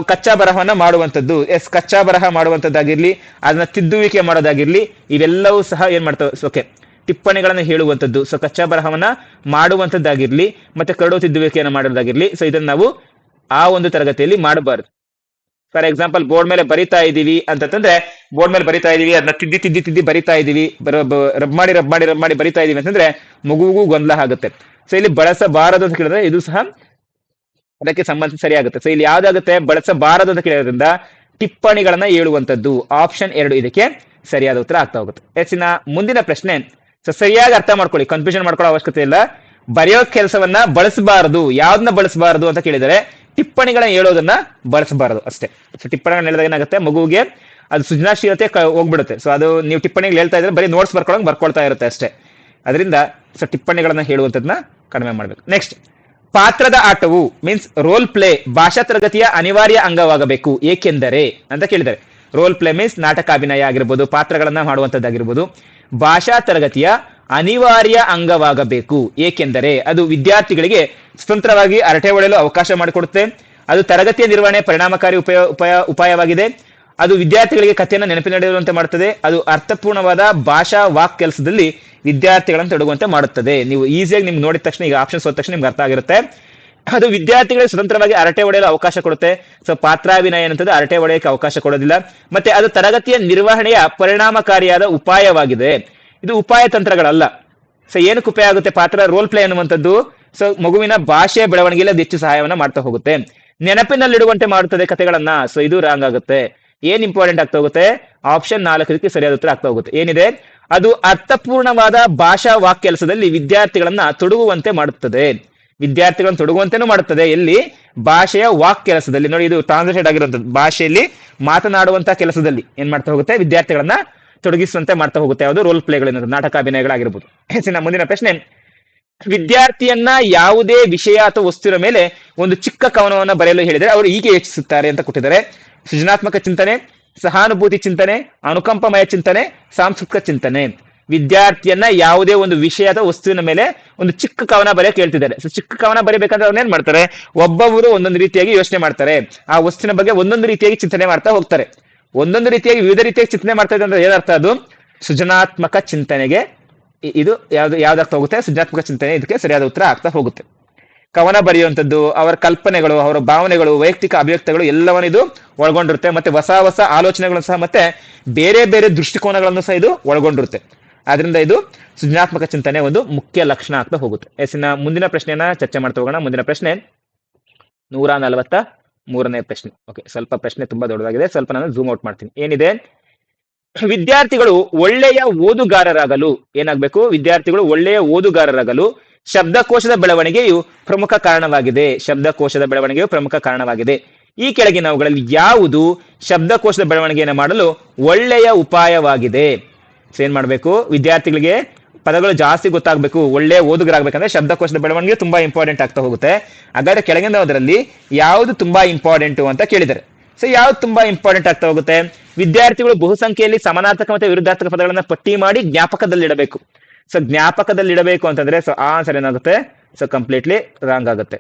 ಕಚ್ಚಾ ಬರಹವನ್ನ ಮಾಡುವಂಥದ್ದು. ಎಸ್ ಕಚ್ಚಾ ಬರಹ ಮಾಡುವಂಥದ್ದಾಗಿರ್ಲಿ, ಅದನ್ನ ತಿದ್ದುವಿಕೆ ಮಾಡೋದಾಗಿರ್ಲಿ, ಇವೆಲ್ಲವೂ ಸಹ ಏನ್ ಮಾಡ್ತವೆ? ಓಕೆ ಟಿಪ್ಪಣಿಗಳನ್ನ ಹೇಳುವಂಥದ್ದು. ಸೊ ಕಚ್ಚಾ ಬರಹವನ್ನ ಮಾಡುವಂಥದ್ದಾಗಿರ್ಲಿ, ಮತ್ತೆ ಕರಡು ತಿದ್ದುವಿಕೆಯನ್ನು ಮಾಡೋದಾಗಿರ್ಲಿ ಸೊ ಇದನ್ನ ನಾವು ಆ ಒಂದು ತರಗತಿಯಲ್ಲಿ ಮಾಡಬಾರದು. ಫಾರ್ ಎಕ್ಸಾಂಪಲ್ ಬೋರ್ಡ್ ಮೇಲೆ ಬರಿತಾ ಇದೀವಿ ಅಂತಂದ್ರೆ ಬೋರ್ಡ್ ಮೇಲೆ ಬರಿತಾ ಇದೀವಿ ಅದನ್ನ ತಿದ್ದಿ ತಿದ್ದಿ ತಿದ್ದಿ ಬರಿತಾ ಇದೀವಿ ರಬ್ ಮಾಡಿ ರಬ್ ಮಾಡಿ ರಬ್ ಮಾಡಿ ಬರಿತಾ ಇದೀವಿ ಅಂತಂದ್ರೆ ಮಗುವಿಗೂ ಗೊಂದಲ ಆಗುತ್ತೆ. ಸೊ ಇಲ್ಲಿ ಬಳಸಬಾರದು ಅಂತ ಕೇಳಿದ್ರೆ ಇದು ಸಹ ಅದಕ್ಕೆ ಸಂಬಂಧ ಸರಿಯಾಗುತ್ತೆ. ಸೊ ಇಲ್ಲಿ ಯಾವ್ದಾಗುತ್ತೆ? ಬಳಸಬಾರದು ಅಂತ ಕೇಳೋದ್ರಿಂದ ಟಿಪ್ಪಣಿಗಳನ್ನ ಹೇಳುವಂತದ್ದು ಆಪ್ಷನ್ ಎರಡು ಇದಕ್ಕೆ ಸರಿಯಾದ ಉತ್ತರ ಆಗ್ತಾ ಹೋಗುತ್ತೆ. ಹೆಚ್ಚಿನ ಮುಂದಿನ ಪ್ರಶ್ನೆ, ಸೊ ಸರಿಯಾಗಿ ಅರ್ಥ ಮಾಡ್ಕೊಳ್ಳಿ. ಕನ್ಫ್ಯೂಷನ್ ಮಾಡ್ಕೊಳ್ಳೋ ಅವಶ್ಯಕತೆ ಇಲ್ಲ. ಬರೆಯೋ ಕೆಲಸವನ್ನ ಬಳಸಬಾರದು ಯಾವ್ದನ್ನ ಬಳಸಬಾರದು ಅಂತ ಕೇಳಿದರೆ ಟಿಪ್ಪಣಿಗಳನ್ನ ಹೇಳೋದನ್ನ ಬಳಸಬಾರದು ಅಷ್ಟೇ. ಸೊ ಟಿಪ್ಪಣಿಗಳನ್ನ ಹೇಳಿದಾಗ ಏನಾಗುತ್ತೆ? ಮಗುವಿಗೆ ಅದು ಸೃಜನಾಶೀಲತೆ ಹೋಗ್ಬಿಡುತ್ತೆ. ಸೊ ಅದು ನೀವು ಟಿಪ್ಪಣಿಗಳು ಹೇಳ್ತಾ ಇದ್ರೆ ಬರೀ ನೋಟ್ಸ್ ಬರ್ಕೊಳಂಗ್ ಬರ್ಕೊಳ್ತಾ ಇರುತ್ತೆ ಅಷ್ಟೇ. ಅದರಿಂದ ಸೊ ಟಿಪ್ಪಣಿಗಳನ್ನ ಹೇಳುವಂಥದ್ದನ್ನ ಕಡಿಮೆ ಮಾಡ್ಬೇಕು. ನೆಕ್ಸ್ಟ್ ಪಾತ್ರದ ಆಟವು ಮೀನ್ಸ್ ರೋಲ್ ಪ್ಲೇ ಭಾಷಾ ತರಗತಿಯ ಅನಿವಾರ್ಯ ಅಂಗವಾಗಬೇಕು. ಏಕೆಂದರೆ, ಅಂತ ಕೇಳಿದ್ದಾರೆ. ರೋಲ್ ಪ್ಲೇ ಮೀನ್ಸ್ ನಾಟಕ ಅಭಿನಯ ಆಗಿರ್ಬೋದು, ಪಾತ್ರಗಳನ್ನ ಮಾಡುವಂತದ್ದಾಗಿರ್ಬೋದು ಭಾಷಾ ತರಗತಿಯ ಅನಿವಾರ್ಯ ಅಂಗವಾಗಬೇಕು. ಏಕೆಂದರೆ ಅದು ವಿದ್ಯಾರ್ಥಿಗಳಿಗೆ ಸ್ವತಂತ್ರವಾಗಿ ಅರಟೆ ಹೊಡೆಯಲು ಅವಕಾಶ ಮಾಡಿಕೊಡುತ್ತೆ. ಅದು ತರಗತಿಯ ನಿರ್ವಹಣೆ ಪರಿಣಾಮಕಾರಿ ಉಪಯ, ಉಪಾಯ, ಉಪಾಯವಾಗಿದೆ. ಅದು ವಿದ್ಯಾರ್ಥಿಗಳಿಗೆ ಕಥೆಯನ್ನು ನೆನಪಿನಲ್ಲಿರುವಂತೆ ಮಾಡುತ್ತದೆ. ಅದು ಅರ್ಥಪೂರ್ಣವಾದ ಭಾಷಾ ವಾಕ್ ಕೆಲಸದಲ್ಲಿ ವಿದ್ಯಾರ್ಥಿಗಳನ್ನು ತೊಡಗುವಂತೆ ಮಾಡುತ್ತದೆ. ನೀವು ಈಸಿಯಾಗಿ ನಿಮ್ಗೆ ನೋಡಿದ ತಕ್ಷಣ, ಈಗ ಆಪ್ಷನ್ಸ್ ಹೋದ ತಕ್ಷಣ ನಿಮ್ಗೆ ಅರ್ಥ ಆಗಿರುತ್ತೆ. ಅದು ವಿದ್ಯಾರ್ಥಿಗಳಿಗೆ ಸ್ವತಂತ್ರವಾಗಿ ಅರಟೆ ಹೊಡೆಯಲು ಅವಕಾಶ ಕೊಡುತ್ತೆ. ಸೊ, ಪಾತ್ರಾಭಿನಯ ಏನಂತದ್ದು ಅರಟೆ ಹೊಡೆಯಕ್ಕೆ ಅವಕಾಶ ಕೊಡೋದಿಲ್ಲ. ಮತ್ತೆ ಅದು ತರಗತಿಯ ನಿರ್ವಹಣೆಯ ಪರಿಣಾಮಕಾರಿಯಾದ ಉಪಾಯವಾಗಿದೆ. ಇದು ಉಪಾಯ ತಂತ್ರಗಳಲ್ಲ. ಸೊ ಏನಕ್ಕೆ ಉಪಯೋಗ ಆಗುತ್ತೆ? ಪಾತ್ರ ರೋಲ್ ಪ್ಲೇ ಅನ್ನುವಂಥದ್ದು. ಸೊ ಮಗುವಿನ ಭಾಷೆ ಬೆಳವಣಿಗೆಯಲ್ಲಿ ಅದು ಹೆಚ್ಚು ಸಹಾಯವನ್ನ ಮಾಡ್ತಾ ಹೋಗುತ್ತೆ. ನೆನಪಿನಲ್ಲಿಡುವಂತೆ ಮಾಡುತ್ತದೆ ಕಥೆಗಳನ್ನ. ಸೊ ಇದು ರಾಂಗ್ ಆಗುತ್ತೆ. ಏನ್ ಇಂಪಾರ್ಟೆಂಟ್ ಆಗ್ತಾ ಹೋಗುತ್ತೆ? ಆಪ್ಷನ್ ನಾಲ್ಕದಕ್ಕೆ ಸರಿಯಾದ ಉತ್ತರ ಆಗ್ತಾ ಹೋಗುತ್ತೆ. ಏನಿದೆ? ಅದು ಅರ್ಥಪೂರ್ಣವಾದ ಭಾಷಾ ವಾಕ್ಯಲಸದಲ್ಲಿ ವಿದ್ಯಾರ್ಥಿಗಳನ್ನ ತೊಡಗುವಂತೆ ಮಾಡುತ್ತದೆ. ವಿದ್ಯಾರ್ಥಿಗಳನ್ನು ತೊಡಗುವಂತೆನೂ ಮಾಡುತ್ತದೆ. ಎಲ್ಲಿ? ಭಾಷೆಯ ವಾಕ್ ಕೆಲಸದಲ್ಲಿ ನೋಡಿ, ಇದು ಟ್ರಾನ್ಸ್ಲೇಟ್ ಆಗಿರುವಂತದ್ದು ಭಾಷೆಯಲ್ಲಿ ಮಾತನಾಡುವಂತಹ ಕೆಲಸದಲ್ಲಿ ಏನ್ ಮಾಡ್ತಾ ಹೋಗುತ್ತೆ? ವಿದ್ಯಾರ್ಥಿಗಳನ್ನ ತೊಡಗಿಸುವಂತೆ ಮಾಡ್ತಾ ಹೋಗುತ್ತೆ. ಯಾವುದು ರೋಲ್ ಪ್ಲೇಗಳು ನಾಟಕ ಅಭಿನಯಗಳಾಗಿರ್ಬೋದು. ಹೆಚ್ಚಿನ ಮುಂದಿನ ಪ್ರಶ್ನೆ, ವಿದ್ಯಾರ್ಥಿಯನ್ನ ಯಾವುದೇ ವಿಷಯ ಅಥವಾ ವಸ್ತುವಿನ ಮೇಲೆ ಒಂದು ಚಿಕ್ಕ ಕವನವನ್ನು ಬರೆಯಲು ಹೇಳಿದರೆ ಅವರು ಹೀಗೆ ಯೋಚಿಸುತ್ತಾರೆ ಅಂತ ಕೊಟ್ಟಿದ್ದಾರೆ. ಸೃಜನಾತ್ಮಕ ಚಿಂತನೆ, ಸಹಾನುಭೂತಿ ಚಿಂತನೆ, ಅನುಕಂಪಮಯ ಚಿಂತನೆ, ಸಾಂಸ್ಕೃತಿಕ ಚಿಂತನೆ. ವಿದ್ಯಾರ್ಥಿಯನ್ನ ಯಾವುದೇ ಒಂದು ವಿಷಯ ಅಥವಾ ವಸ್ತುವಿನ ಮೇಲೆ ಒಂದು ಚಿಕ್ಕ ಕವನ ಬರೆಯಕ್ಕೆ ಹೇಳ್ತಿದ್ದಾರೆ. ಸೊ ಚಿಕ್ಕ ಕವನ ಬರೀಬೇಕಂದ್ರೆ ಅವ್ರು ಏನ್ ಮಾಡ್ತಾರೆ? ಒಬ್ಬೊಬ್ಬರು ಒಂದೊಂದು ರೀತಿಯಾಗಿ ಯೋಚನೆ ಮಾಡ್ತಾರೆ. ಆ ವಸ್ತುವಿನ ಬಗ್ಗೆ ಒಂದೊಂದು ರೀತಿಯಾಗಿ ಚಿಂತನೆ ಮಾಡ್ತಾ ಹೋಗ್ತಾರೆ. ಒಂದೊಂದು ರೀತಿಯಾಗಿ ವಿವಿಧ ರೀತಿಯಾಗಿ ಚಿಂತನೆ ಮಾಡ್ತಾ ಇದೆ ಅಂದ್ರೆ ಏನರ್ಥ ಅದು? ಸೃಜನಾತ್ಮಕ ಚಿಂತನೆಗೆ ಇದು ಯಾವ್ದು ಯಾವ್ದಾಗ್ತಾ ಹೋಗುತ್ತೆ? ಸೃಜನಾತ್ಮಕ ಚಿಂತನೆ, ಇದಕ್ಕೆ ಸರಿಯಾದ ಉತ್ತರ ಆಗ್ತಾ ಹೋಗುತ್ತೆ. ಕವನ ಬರೆಯುವಂಥದ್ದು, ಅವರ ಕಲ್ಪನೆಗಳು, ಅವರ ಭಾವನೆಗಳು, ವೈಯಕ್ತಿಕ ಅಭಿವ್ಯಕ್ತಿಗಳು ಎಲ್ಲವನ್ನು ಇದು ಒಳಗೊಂಡಿರುತ್ತೆ. ಮತ್ತೆ ಹೊಸ ಹೊಸ ಆಲೋಚನೆಗಳನ್ನು ಸಹ ಮತ್ತೆ ಬೇರೆ ಬೇರೆ ದೃಷ್ಟಿಕೋನಗಳನ್ನು ಸಹ ಇದು ಒಳಗೊಂಡಿರುತ್ತೆ. ಆದ್ರಿಂದ ಇದು ಸೃಜನಾತ್ಮಕ ಚಿಂತನೆ ಒಂದು ಮುಖ್ಯ ಲಕ್ಷಣ ಆಗ್ತಾ ಹೋಗುತ್ತೆ. ಎಸ್ ಮುಂದಿನ ಪ್ರಶ್ನೆಯನ್ನ ಚರ್ಚೆ ಮಾಡ್ತಾ ಹೋಗೋಣ. ಮುಂದಿನ ಪ್ರಶ್ನೆ ನೂರ ನಲವತ್ತ ಮೂರನೇ ಪ್ರಶ್ನೆ. ಓಕೆ ಸ್ವಲ್ಪ ಪ್ರಶ್ನೆ ತುಂಬಾ ದೊಡ್ಡದಾಗಿದೆ. ಸ್ವಲ್ಪ ನಾನು ಝೂಮ್ ಔಟ್ ಮಾಡ್ತೀನಿ. ಏನಿದೆ? ವಿದ್ಯಾರ್ಥಿಗಳು ಒಳ್ಳೆಯ ಓದುಗಾರರಾಗಲು ಏನಾಗಬೇಕು? ವಿದ್ಯಾರ್ಥಿಗಳು ಒಳ್ಳೆಯ ಓದುಗಾರರಾಗಲು ಶಬ್ದಕೋಶದ ಬೆಳವಣಿಗೆಯು ಪ್ರಮುಖ ಕಾರಣವಾಗಿದೆ. ಶಬ್ದಕೋಶದ ಬೆಳವಣಿಗೆಯು ಪ್ರಮುಖ ಕಾರಣವಾಗಿದೆ. ಈ ಕೆಳಗಿನವುಗಳಲ್ಲಿ ಯಾವುದು ಶಬ್ದಕೋಶದ ಬೆಳವಣಿಗೆಯನ್ನು ಮಾಡಲು ಒಳ್ಳೆಯ ಉಪಾಯವಾಗಿದೆ? ಏನ್ ಮಾಡಬೇಕು? ವಿದ್ಯಾರ್ಥಿಗಳಿಗೆ ಪದಗಳು ಜಾಸ್ತಿ ಗೊತ್ತಾಗಬೇಕು, ಒಳ್ಳೆ ಓದುಗರಾಗಬೇಕಂದ್ರೆ ಶಬ್ದಕೋಶದ ಬೆಳವಣಿಗೆ ತುಂಬಾ ಇಂಪಾರ್ಟೆಂಟ್ ಆಗ್ತಾ ಹೋಗುತ್ತೆ. ಹಾಗಾದ್ರೆ ಕೆಳಗಿನದರಲ್ಲಿ ಯಾವುದು ತುಂಬಾ ಇಂಪಾರ್ಟೆಂಟು ಅಂತ ಕೇಳಿದ್ದಾರೆ. ಸೊ ಯಾವ್ದು ತುಂಬಾ ಇಂಪಾರ್ಟೆಂಟ್ ಆಗ್ತಾ ಹೋಗುತ್ತೆ? ವಿದ್ಯಾರ್ಥಿಗಳು ಬಹುಸಂಖ್ಯೆಯಲ್ಲಿ ಸಮಾನಾರ್ಥಕ ಮತ್ತು ವಿರುದ್ಧಾರ್ಥಕ ಪದಗಳನ್ನ ಪಟ್ಟಿ ಮಾಡಿ ಜ್ಞಾಪಕದಲ್ಲಿಡಬೇಕು. ಸೊ ಜ್ಞಾಪಕದಲ್ಲಿಡಬೇಕು ಅಂತಂದ್ರೆ ಸೊ ಆ ಆನ್ಸರ್ ಏನಾಗುತ್ತೆ? ಸೊ ಕಂಪ್ಲೀಟ್ಲಿ ರಾಂಗ್ ಆಗುತ್ತೆ.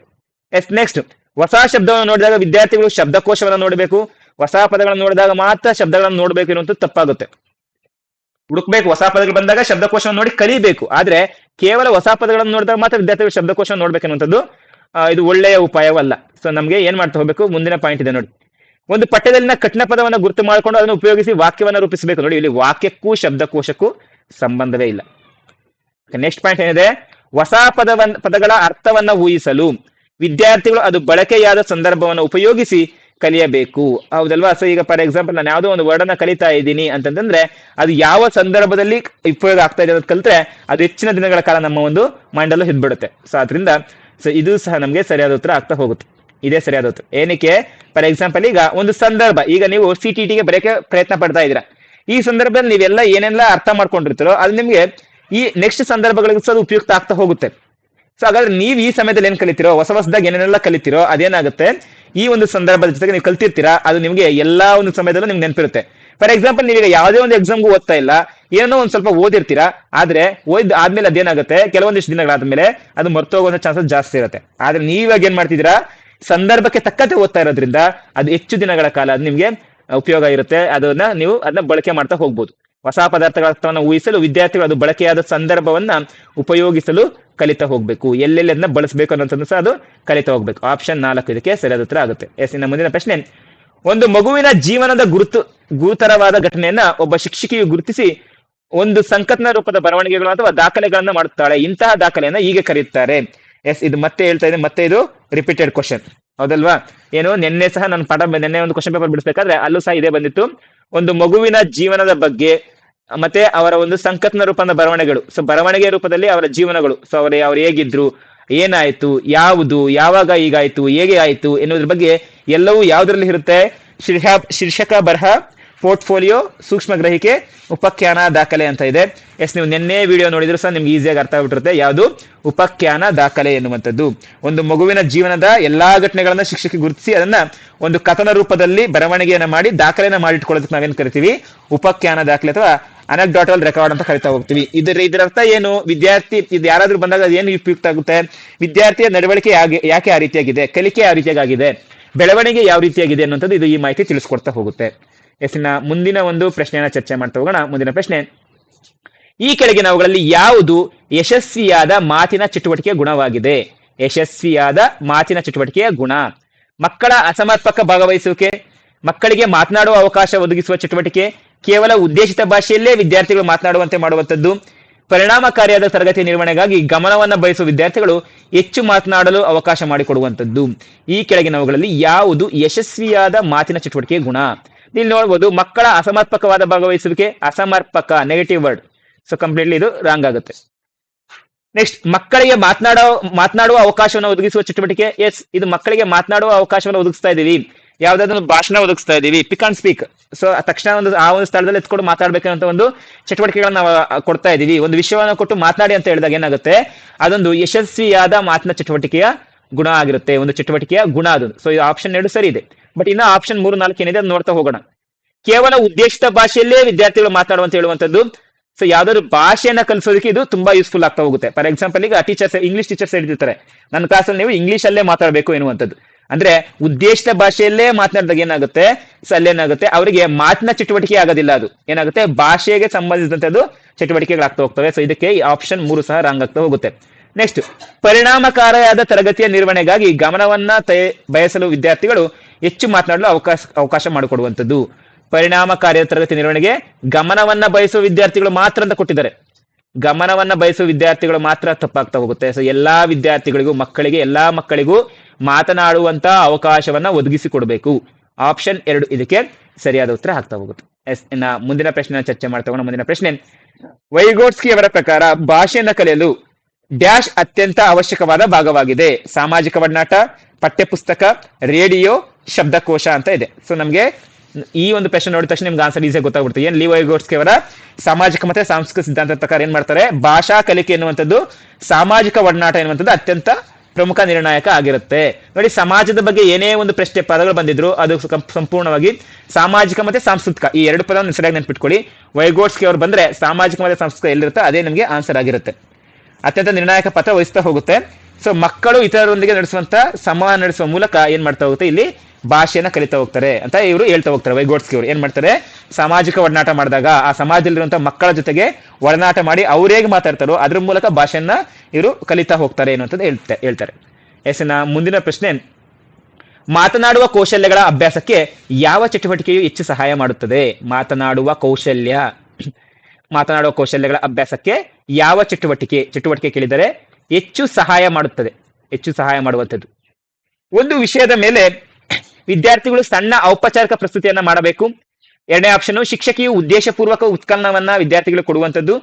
ಎಸ್ ನೆಕ್ಸ್ಟ್ ಹೊಸ ಶಬ್ದವನ್ನು ನೋಡಿದಾಗ ವಿದ್ಯಾರ್ಥಿಗಳು ಶಬ್ದಕೋಶವನ್ನು ನೋಡಬೇಕು. ಹೊಸ ಪದಗಳನ್ನು ನೋಡಿದಾಗ ಮಾತ್ರ ಶಬ್ದಗಳನ್ನು ನೋಡಬೇಕು ಇರುವಂತದ್ದು ತಪ್ಪಾಗುತ್ತೆ. ಹುಡುಕ್ಬೇಕು, ಹೊಸ ಪದಗಳು ಬಂದಾಗ ಶಬ್ದಕೋಶವನ್ನು ನೋಡಿ ಕಲಿಬೇಕು. ಆದ್ರೆ ಕೇವಲ ಹೊಸ ಪದಗಳನ್ನು ನೋಡಿದಾಗ ಮಾತ್ರ ವಿದ್ಯಾರ್ಥಿಗಳು ಶಬ್ದಕೋಶವನ್ನು ನೋಡ್ಬೇಕನ್ನುವಂಥದ್ದು ಇದು ಒಳ್ಳೆಯ ಉಪಾಯವಲ್ಲ. ಸೊ ನಮಗೆ ಏನ್ ಮಾಡ್ತಾ ಹೋಗ್ಬೇಕು? ಮುಂದಿನ ಪಾಯಿಂಟ್ ಇದೆ ನೋಡಿ. ಒಂದು ಪಠ್ಯದಲ್ಲಿನ ಕಠಿಣ ಪದವನ್ನು ಗುರುತು ಮಾಡಿಕೊಂಡು ಅದನ್ನು ಉಪಯೋಗಿಸಿ ವಾಕ್ಯವನ್ನು ರೂಪಿಸಬೇಕು. ನೋಡಿ, ಇಲ್ಲಿ ವಾಕ್ಯಕ್ಕೂ ಶಬ್ದಕೋಶಕ್ಕೂ ಸಂಬಂಧವೇ ಇಲ್ಲ. ನೆಕ್ಸ್ಟ್ ಪಾಯಿಂಟ್ ಏನಿದೆ? ಹೊಸ ಪದವನ್, ಪದಗಳ ಅರ್ಥವನ್ನ ಊಹಿಸಲು. ವಿದ್ಯಾರ್ಥಿಗಳು ಅದು ಬಳಕೆಯಾದ ಸಂದರ್ಭವನ್ನು ಉಪಯೋಗಿಸಿ ಕಲಿಯಬೇಕು. ಹೌದಲ್ವಾ? ಸೊ ಈಗ ಫಾರ್ ಎಕ್ಸಾಂಪಲ್ ನಾನು ಯಾವುದೋ ಒಂದು ವರ್ಡ್ ಅನ್ನ ಕಲಿತಾ ಇದ್ದೀನಿ ಅಂತಂದ್ರೆ, ಅದು ಯಾವ ಸಂದರ್ಭದಲ್ಲಿ ಉಪಯೋಗ ಆಗ್ತಾ ಇದೆ ಅಂತ ಕಲಿತ್ರೆ, ಅದು ಹೆಚ್ಚಿನ ದಿನಗಳ ಕಾಲ ನಮ್ಮ ಒಂದು ಮೈಂಡ್ ಅಲ್ಲೂ ಹಿಡ್ಬಿಡುತ್ತೆ. ಸೊ ಅದರಿಂದ ಸೊ ಇದು ಸಹ ನಮಗೆ ಸರಿಯಾದ ಉತ್ತರ ಆಗ್ತಾ ಹೋಗುತ್ತೆ. ಇದೇ ಸರಿಯಾದ ಉತ್ತರ. ಏನಕ್ಕೆ? ಫಾರ್ ಎಕ್ಸಾಂಪಲ್ ಈಗ ಒಂದು ಸಂದರ್ಭ. ಈಗ ನೀವು ಸಿ ಟಿ ಟಿಗೆ ಬರೆಯಕ್ಕೆ ಪ್ರಯತ್ನ ಪಡ್ತಾ ಇದ್ದೀರಾ. ಈ ಸಂದರ್ಭದಲ್ಲಿ ನೀವೆಲ್ಲ ಏನೆಲ್ಲ ಅರ್ಥ ಮಾಡ್ಕೊಂಡಿರ್ತೀರೋ, ಅದು ನಿಮಗೆ ಈ ನೆಕ್ಸ್ಟ್ ಸಂದರ್ಭಗಳಿಗೂ ಸಹ ಉಪಯುಕ್ತ ಆಗ್ತಾ ಹೋಗುತ್ತೆ. ಸೊ ಹಾಗಾದ್ರೆ ನೀವು ಈ ಸಮಯದಲ್ಲಿ ಏನ್ ಕಲಿತಿರೋ, ಹೊಸ ಹೊಸದಾಗಿ ಏನೇನೆಲ್ಲ ಕಲಿತಿರೋ, ಅದೇನಾಗುತ್ತೆ? ಈ ಒಂದು ಸಂದರ್ಭದ ಜೊತೆಗೆ ನೀವು ಕಲ್ತಿರ್ತೀರಾ, ಅದು ನಿಮಗೆ ಎಲ್ಲಾ ಒಂದು ಸಮಯದಲ್ಲೂ ನಿಮ್ಗೆ ನೆನಪಿರುತ್ತೆ. ಫಾರ್ ಎಕ್ಸಾಂಪಲ್ ನೀವೀಗ ಯಾವುದೇ ಒಂದು ಎಕ್ಸಾಮ್ಗೂ ಓದ್ತಾ ಇಲ್ಲ, ಏನೋ ಒಂದ್ ಸ್ವಲ್ಪ ಓದಿರ್ತೀರಾ, ಆದ್ರೆ ಓದ್ ಆದ್ಮೇಲೆ ಅದೇನಾಗುತ್ತೆ? ಕೆಲವೊಂದಿಷ್ಟು ದಿನಗಳಾದ್ಮೇಲೆ ಅದು ಮರ್ತೋಗುವಂತ ಚಾನ್ಸಸ್ ಜಾಸ್ತಿ ಇರುತ್ತೆ. ಆದ್ರೆ ನೀವಾಗ ಏನ್ ಮಾಡ್ತಿದ್ದೀರಾ, ಸಂದರ್ಭಕ್ಕೆ ತಕ್ಕಂತೆ ಓದ್ತಾ ಇರೋದ್ರಿಂದ ಅದು ಹೆಚ್ಚು ದಿನಗಳ ಕಾಲ ಅದು ನಿಮ್ಗೆ ಉಪಯೋಗ ಇರುತ್ತೆ, ಅದನ್ನ ನೀವು ಅದನ್ನ ಬಳಕೆ ಮಾಡ್ತಾ ಹೋಗ್ಬೋದು. ಹೊಸ ಪದಾರ್ಥಗಳ ಅರ್ಥವನ್ನು ಊಹಿಸಲು ವಿದ್ಯಾರ್ಥಿಗಳು ಅದು ಬಳಕೆಯಾದ ಸಂದರ್ಭವನ್ನ ಉಪಯೋಗಿಸಲು ಕಲಿತಾ ಹೋಗ್ಬೇಕು. ಎಲ್ಲೆಲ್ಲಿ ಅದನ್ನ ಬಳಸಬೇಕು ಅನ್ನೋದನ್ನು ಸಹ ಅದು ಕಲಿತಾ ಹೋಗ್ಬೇಕು. ಆಪ್ಷನ್ ನಾಲ್ಕು ಇದಕ್ಕೆ ಸರಿಯಾದ ಉತ್ತರ ಆಗುತ್ತೆ. ಎಸ್ ಇನ್ನ ಮುಂದಿನ ಪ್ರಶ್ನೆ. ಒಂದು ಮಗುವಿನ ಜೀವನದ ಗುರುತು, ಗುರುತರವಾದ ಘಟನೆಯನ್ನ ಒಬ್ಬ ಶಿಕ್ಷಕಿಯು ಗುರುತಿಸಿ ಒಂದು ಸಂಕತ್ನ ರೂಪದ ಬರವಣಿಗೆಗಳು ಅಥವಾ ದಾಖಲೆಗಳನ್ನ ಮಾಡುತ್ತಾಳೆ. ಇಂತಹ ದಾಖಲೆಯನ್ನ ಹೀಗೆ ಕರೆಯುತ್ತಾರೆ. ಎಸ್ ಇದು ಮತ್ತೆ ಹೇಳ್ತಾ ಇದೆ. ಮತ್ತೆ ಇದು ರಿಪೀಟೆಡ್ ಕ್ವಶನ್ ಹೌದಲ್ವಾ? ಏನು? ನಿನ್ನೆ ಸಹ ನಾನು ಪಾಠ, ನಿನ್ನೆ ಒಂದು ಕ್ವಶನ್ ಪೇಪರ್ ಬಿಡಿಸಬೇಕಾದ್ರೆ ಅಲ್ಲೂ ಸಹ ಇದೇ ಬಂದಿತ್ತು. ಒಂದು ಮಗುವಿನ ಜೀವನದ ಬಗ್ಗೆ, ಮತ್ತೆ ಅವರ ಒಂದು ಸಂಕತ್ನ ರೂಪದ ಬರವಣಿಗೆಗಳು. ಸೊ ಬರವಣಿಗೆ ರೂಪದಲ್ಲಿ ಅವರ ಜೀವನಗಳು. ಸೊ ಅವರ ಅವ್ರು ಹೇಗಿದ್ರು, ಏನಾಯ್ತು, ಯಾವುದು, ಯಾವಾಗ ಹೀಗಾಯ್ತು, ಹೇಗೆ ಆಯ್ತು ಎನ್ನುವುದ್ರ ಬಗ್ಗೆ ಎಲ್ಲವೂ ಯಾವುದರಲ್ಲಿ ಇರುತ್ತೆ? ಶೀರ್ಷ ಶೀರ್ಷಕ ಬರಹ ಪೋರ್ಟ್ಫೋಲಿಯೋ ಸೂಕ್ಷ್ಮ ಗ್ರಹಿಕೆ ಉಪಖ್ಯಾನ ದಾಖಲೆ ಅಂತ ಇದೆ. ಎಸ್, ನೀವು ನಿನ್ನೆ ವಿಡಿಯೋ ನೋಡಿದ್ರು ಸಹ ನಿಮ್ಗೆ ಈಸಿಯಾಗಿ ಅರ್ಥ ಆಗ್ಬಿಟ್ಟಿರುತ್ತೆ. ಯಾವುದು? ಉಪಖ್ಯಾನ ದಾಖಲೆ ಎನ್ನುವಂಥದ್ದು. ಒಂದು ಮಗುವಿನ ಜೀವನದ ಎಲ್ಲಾ ಘಟನೆಗಳನ್ನ ಶಿಕ್ಷಕಿ ಗುರುತಿಸಿ ಅದನ್ನ ಒಂದು ಕಥನ ರೂಪದಲ್ಲಿ ಬರವಣಿಗೆಯನ್ನ ಮಾಡಿ ದಾಖಲೆಯನ್ನ ಮಾಡಿಟ್ಕೊಳ್ಳೋದಕ್ಕೆ ನಾವೇನ್ ಕರಿತೀವಿ? ಉಪಖ್ಯಾನ ದಾಖಲೆ ಅಥವಾ ಅನಕ್ಡಾಟಲ್ ರೆಕಾರ್ಡ್ ಅಂತ ಕರಿತಾ ಹೋಗ್ತೀವಿ. ಇದರ ಇದರ ಅರ್ಥ ಏನು? ವಿದ್ಯಾರ್ಥಿ, ಇದು ಯಾರಾದ್ರೂ ಬಂದಾಗ ಏನು ಉಪಯುಕ್ತ ಆಗುತ್ತೆ? ವಿದ್ಯಾರ್ಥಿಯ ನಡವಳಿಕೆ ಯಾಕೆ ಆ ರೀತಿಯಾಗಿದೆ? ಕಲಿಕೆ ಆ ರೀತಿಯಾಗಿದೆ? ಬೆಳವಣಿಗೆ ಯಾವ ರೀತಿಯಾಗಿದೆ ಅನ್ನುವಂಥದ್ದು ಇದು ಈ ಮಾಹಿತಿ ತಿಳಿಸ್ಕೊಡ್ತಾ ಹೋಗುತ್ತೆ. ಎಸ್ಸಿನ ಮುಂದಿನ ಒಂದು ಪ್ರಶ್ನೆಯನ್ನ ಚರ್ಚೆ ಮಾಡ್ತಾ ಹೋಗೋಣ. ಮುಂದಿನ ಪ್ರಶ್ನೆ, ಈ ಕೆಳಗಿನವುಗಳಲ್ಲಿ ಯಾವುದು ಯಶಸ್ವಿಯಾದ ಮಾತಿನ ಚಟುವಟಿಕೆಯ ಗುಣವಾಗಿದೆ? ಯಶಸ್ವಿಯಾದ ಮಾತಿನ ಚಟುವಟಿಕೆಯ ಗುಣ. ಮಕ್ಕಳ ಅಸಮರ್ಪಕ ಭಾಗವಹಿಸುವಿಕೆ, ಮಕ್ಕಳಿಗೆ ಮಾತನಾಡುವ ಅವಕಾಶ ಒದಗಿಸುವ ಚಟುವಟಿಕೆ, ಕೇವಲ ಉದ್ದೇಶಿತ ಭಾಷೆಯಲ್ಲೇ ವಿದ್ಯಾರ್ಥಿಗಳು ಮಾತನಾಡುವಂತೆ ಮಾಡುವಂಥದ್ದು, ಪರಿಣಾಮಕಾರಿಯಾದ ತರಗತಿ ನಿರ್ವಹಣೆಗಾಗಿ ಗಮನವನ್ನು ಬಯಸುವ ವಿದ್ಯಾರ್ಥಿಗಳು ಹೆಚ್ಚು ಮಾತನಾಡಲು ಅವಕಾಶ ಮಾಡಿಕೊಡುವಂಥದ್ದು. ಈ ಕೆಳಗಿನವುಗಳಲ್ಲಿ ಯಾವುದು ಯಶಸ್ವಿಯಾದ ಮಾತಿನ ಚಟುವಟಿಕೆಯ ಗುಣ? ಇಲ್ಲಿ ನೋಡ್ಬೋದು ಮಕ್ಕಳ ಅಸಮರ್ಪಕವಾದ ಭಾಗವಹಿಸುವಿಕೆ, ಅಸಮರ್ಪಕ ನೆಗೆಟಿವ್ ವರ್ಡ್ ಸೊ ಕಂಪ್ಲೀಟ್ಲಿ ಇದು ರಾಂಗ್ ಆಗುತ್ತೆ. ನೆಕ್ಸ್ಟ್ ಮಕ್ಕಳಿಗೆ ಮಾತನಾಡೋ, ಮಾತನಾಡುವ ಅವಕಾಶವನ್ನು ಒದಗಿಸುವ ಚಟುವಟಿಕೆ. ಎಸ್ ಇದು ಮಕ್ಕಳಿಗೆ ಮಾತನಾಡುವ ಅವಕಾಶವನ್ನು ಒದಗಿಸ್ತಾ ಇದೀವಿ. ಯಾವ್ದಾದ್ರು ಭಾಷಣ ಒದಗಿಸ್ತಾ ಇದೀವಿ. ಪಿಕ್ ಅಂಡ್ ಸ್ಪೀಕ್ ಸೊ ತಕ್ಷಣ ಒಂದು, ಆ ಒಂದು ಸ್ಥಳದಲ್ಲಿ ಎತ್ಕೊಂಡು ಮಾತಾಡ್ಬೇಕಂತ ಒಂದು ಚಟುವಟಿಕೆಗಳನ್ನ ನಾವು ಕೊಡ್ತಾ ಇದೀವಿ. ಒಂದು ವಿಷಯವನ್ನು ಕೊಟ್ಟು ಮಾತನಾಡಿ ಅಂತ ಹೇಳಿದಾಗ ಏನಾಗುತ್ತೆ? ಅದೊಂದು ಯಶಸ್ವಿಯಾದ ಮಾತಿನ ಚಟುವಟಿಕೆಯ ಗುಣ ಆಗಿರುತ್ತೆ. ಒಂದು ಚಟುವಟಿಕೆಯ ಗುಣ ಅದು. ಸೊ ಈ ಆಪ್ಷನ್ ಎರಡು ಸರಿ ಇದೆ. ಬಟ್ ಇನ್ನ ಆಪ್ಷನ್ ಮೂರು, ನಾಲ್ಕು ಏನಿದೆ ಅದು ನೋಡ್ತಾ ಹೋಗೋಣ. ಕೇವಲ ಉದ್ದೇಶಿತ ಭಾಷೆಯಲ್ಲೇ ವಿದ್ಯಾರ್ಥಿಗಳು ಮಾತಾಡುವಂತ ಹೇಳುವಂತದ್ದು ಸೊ ಯಾವ್ದಾದ್ರು ಭಾಷೆಯನ್ನ ಕಲಿಸೋದಕ್ಕೆ ಇದು ತುಂಬಾ ಯೂಸ್ಫುಲ್ ಆಗ್ತಾ ಹೋಗುತ್ತೆ. ಫಾರ್ ಎಕ್ಸಾಂಪಲ್ ಈಗ ಟೀಚರ್ಸ್ ಇಂಗ್ಲಿಷ್ ಟೀಚರ್ಸ್ ಹೇಳ್ತಿರ್ತಾರೆ. ನನ್ನ ಕ್ಲಾಸಲ್ಲಿ ನೀವು ಇಂಗ್ಲಿಷ್ ಅಲ್ಲೇ ಮಾತಾಡಬೇಕು ಎನ್ನುವಂಥದ್ದು. ಅಂದ್ರೆ ಉದ್ದೇಶಿತ ಭಾಷೆಯಲ್ಲೇ ಮಾತನಾಡಿದಾಗ ಏನಾಗುತ್ತೆ? ಸೊ ಅಲ್ಲೇನಾಗುತ್ತೆ ಅವರಿಗೆ ಮಾತಿನ ಚಟುವಟಿಕೆ ಆಗೋದಿಲ್ಲ ಅದು. ಏನಾಗುತ್ತೆ? ಭಾಷೆಗೆ ಸಂಬಂಧಿಸಿದಂತದ್ದು ಚಟುವಟಿಕೆಗಳಾಗ್ತಾ ಹೋಗ್ತವೆ. ಸೊ ಇದಕ್ಕೆ ಈ ಆಪ್ಷನ್ ಮೂರು ಸಹ ರಾಂಗ್ ಆಗ್ತಾ ಹೋಗುತ್ತೆ. ನೆಕ್ಸ್ಟ್ ಪರಿಣಾಮಕಾರಿಯಾದ ತರಗತಿಯ ನಿರ್ವಹಣೆಗಾಗಿ ಗಮನವನ್ನ ತಯ- ಬಯಸಲು ವಿದ್ಯಾರ್ಥಿಗಳು ಹೆಚ್ಚು ಮಾತನಾಡಲು ಅವಕಾಶ ಅವಕಾಶ ಮಾಡಿಕೊಡುವಂಥದ್ದು. ಪರಿಣಾಮಕಾರಿ ತರಗತಿ ನಿರ್ವಹಣೆಗೆ ಗಮನವನ್ನ ಬಯಸುವ ವಿದ್ಯಾರ್ಥಿಗಳು ಮಾತ್ರ ಅಂತ ಕೊಟ್ಟಿದ್ದಾರೆ. ಗಮನವನ್ನ ಬಯಸುವ ವಿದ್ಯಾರ್ಥಿಗಳು ಮಾತ್ರ ತಪ್ಪಾಗ್ತಾ ಹೋಗುತ್ತೆ. ಸೊ ಎಲ್ಲಾ ವಿದ್ಯಾರ್ಥಿಗಳಿಗೂ, ಮಕ್ಕಳಿಗೆ, ಎಲ್ಲಾ ಮಕ್ಕಳಿಗೂ ಮಾತನಾಡುವಂತ ಅವಕಾಶವನ್ನ ಒದಗಿಸಿ ಕೊಡಬೇಕು. ಆಪ್ಷನ್ ಎರಡು ಇದಕ್ಕೆ ಸರಿಯಾದ ಉತ್ತರ ಆಗ್ತಾ ಹೋಗುತ್ತೆ. ಎಸ್, ಇನ್ನ ಮುಂದಿನ ಪ್ರಶ್ನೆ ಚರ್ಚೆ ಮಾಡ್ತಾ ಮುಂದಿನ ಪ್ರಶ್ನೆ. ವೈಗೋಟ್ಸ್ಕಿ ಅವರ ಪ್ರಕಾರ ಭಾಷೆಯನ್ನ ಕಲಿಯಲು ಡ್ಯಾಶ್ ಅತ್ಯಂತ ಅವಶ್ಯಕವಾದ ಭಾಗವಾಗಿದೆ. ಸಾಮಾಜಿಕ ಒಡನಾಟ, ಪಠ್ಯಪುಸ್ತಕ, ರೇಡಿಯೋ ಶಬ್ದಕೋಶ ಅಂತ ಇದೆ. ಸೊ ನಮಗೆ ಈ ಒಂದು ಪ್ರಶ್ನೆ ನೋಡಿದ ತಕ್ಷಣ ನಿಮ್ಗೆ ಆನ್ಸರ್ ಈಸಿಯಾಗಿ ಗೊತ್ತಾಗ್ಬಿಡುತ್ತೆ. ಏನ್ ಲಿವ್ ವೈಗೋಟ್ಸ್ಕಿ ಅವರ ಸಾಮಾಜಿಕ ಮತ್ತೆ ಸಾಂಸ್ಕೃತಿಕ ಸಿದ್ಧಾಂತದ ಪ್ರಕಾರ ಏನ್ ಮಾಡ್ತಾರೆ? ಭಾಷಾ ಕಲಿಕೆ ಎನ್ನುವಂಥದ್ದು ಸಾಮಾಜಿಕ ಒಡನಾಟ ಎನ್ನುವಂಥದ್ದು ಅತ್ಯಂತ ಪ್ರಮುಖ ನಿರ್ಣಾಯಕ ಆಗಿರುತ್ತೆ. ನೋಡಿ, ಸಮಾಜದ ಬಗ್ಗೆ ಏನೇ ಒಂದು ಪ್ರಶ್ನೆ ಪದಗಳು ಬಂದಿದ್ರು ಅದು ಸಂಪೂರ್ಣವಾಗಿ ಸಾಮಾಜಿಕ ಮತ್ತೆ ಸಾಂಸ್ಕೃತಿಕ ಈ ಎರಡು ಪದವನ್ನು ಸರಿಯಾಗಿ ನೆನ್ಪಿಟ್ಕೊಳ್ಳಿ. ವೈಗೋಡ್ಸ್ಕಿ ಅವರು ಬಂದ್ರೆ ಸಾಮಾಜಿಕ ಮತ್ತೆ ಸಾಂಸ್ಕೃತಿಕ ಎಲ್ಲಿರುತ್ತೆ ಅದೇ ನಮಗೆ ಆನ್ಸರ್ ಆಗಿರುತ್ತೆ. ಅತ್ಯಂತ ನಿರ್ಣಾಯಕ ಪಾತ್ರ ವಹಿಸ್ತಾ ಹೋಗುತ್ತೆ. ಸೊ ಮಕ್ಕಳು ಇತರರೊಂದಿಗೆ ನಡೆಸುವಂತ ಸಮಾನ ನಡೆಸುವ ಮೂಲಕ ಏನ್ ಮಾಡ್ತಾ ಹೋಗುತ್ತೆ? ಇಲ್ಲಿ ಭಾಷೆಯನ್ನ ಕಲಿತಾ ಹೋಗ್ತಾರೆ ಅಂತ ಇವರು ಹೇಳ್ತಾ ಹೋಗ್ತಾರೆ. ವೈಗೋಡ್ಸ್ಕಿ ಅವರು? ಏನ್ ಮಾಡ್ತಾರೆ? ಸಾಮಾಜಿಕ ಒಡನಾಟ ಮಾಡಿದಾಗ ಆ ಸಮಾಜದಲ್ಲಿರುವಂತಹ ಮಕ್ಕಳ ಜೊತೆಗೆ ಒಡನಾಟ ಮಾಡಿ ಅವ್ರು ಹೇಗೆ ಮಾತಾಡ್ತಾರೋ ಅದ್ರ ಮೂಲಕ ಭಾಷೆಯನ್ನ ಇವರು ಕಲಿತಾ ಹೋಗ್ತಾರೆ ಅನ್ನುವಂಥದ್ದು ಹೇಳ್ತಾ, ಹೇಳ್ತಾರೆ. ಎಸ್, ಇನ್ನ ಮುಂದಿನ ಪ್ರಶ್ನೆ. ಮಾತನಾಡುವ ಕೌಶಲ್ಯಗಳ ಅಭ್ಯಾಸಕ್ಕೆ ಯಾವ ಚಟುವಟಿಕೆಯು ಹೆಚ್ಚು ಸಹಾಯ ಮಾಡುತ್ತದೆ? ಮಾತನಾಡುವ ಕೌಶಲ್ಯ. ಮಾತನಾಡುವ ಕೌಶಲ್ಯಗಳ ಅಭ್ಯಾಸಕ್ಕೆ ಯಾವ ಚಟುವಟಿಕೆ ಚಟುವಟಿಕೆ ಕೇಳಿದರೆ ಹೆಚ್ಚು ಸಹಾಯ ಮಾಡುತ್ತದೆ? ಹೆಚ್ಚು ಸಹಾಯ ಮಾಡುವಂಥದ್ದು. ಒಂದು ವಿಷಯದ ಮೇಲೆ ವಿದ್ಯಾರ್ಥಿಗಳು ಸಣ್ಣ ಔಪಚಾರಿಕ ಪ್ರಸ್ತುತಿಯನ್ನ ಮಾಡಬೇಕು. ಎರಡನೇ ಆಪ್ಷನ್ ಶಿಕ್ಷಕಿಯು ಉದ್ದೇಶಪೂರ್ವಕ ಉತ್ಕಲನವನ್ನ ವಿದ್ಯಾರ್ಥಿಗಳು ಕೊಡುವಂಥದ್ದು.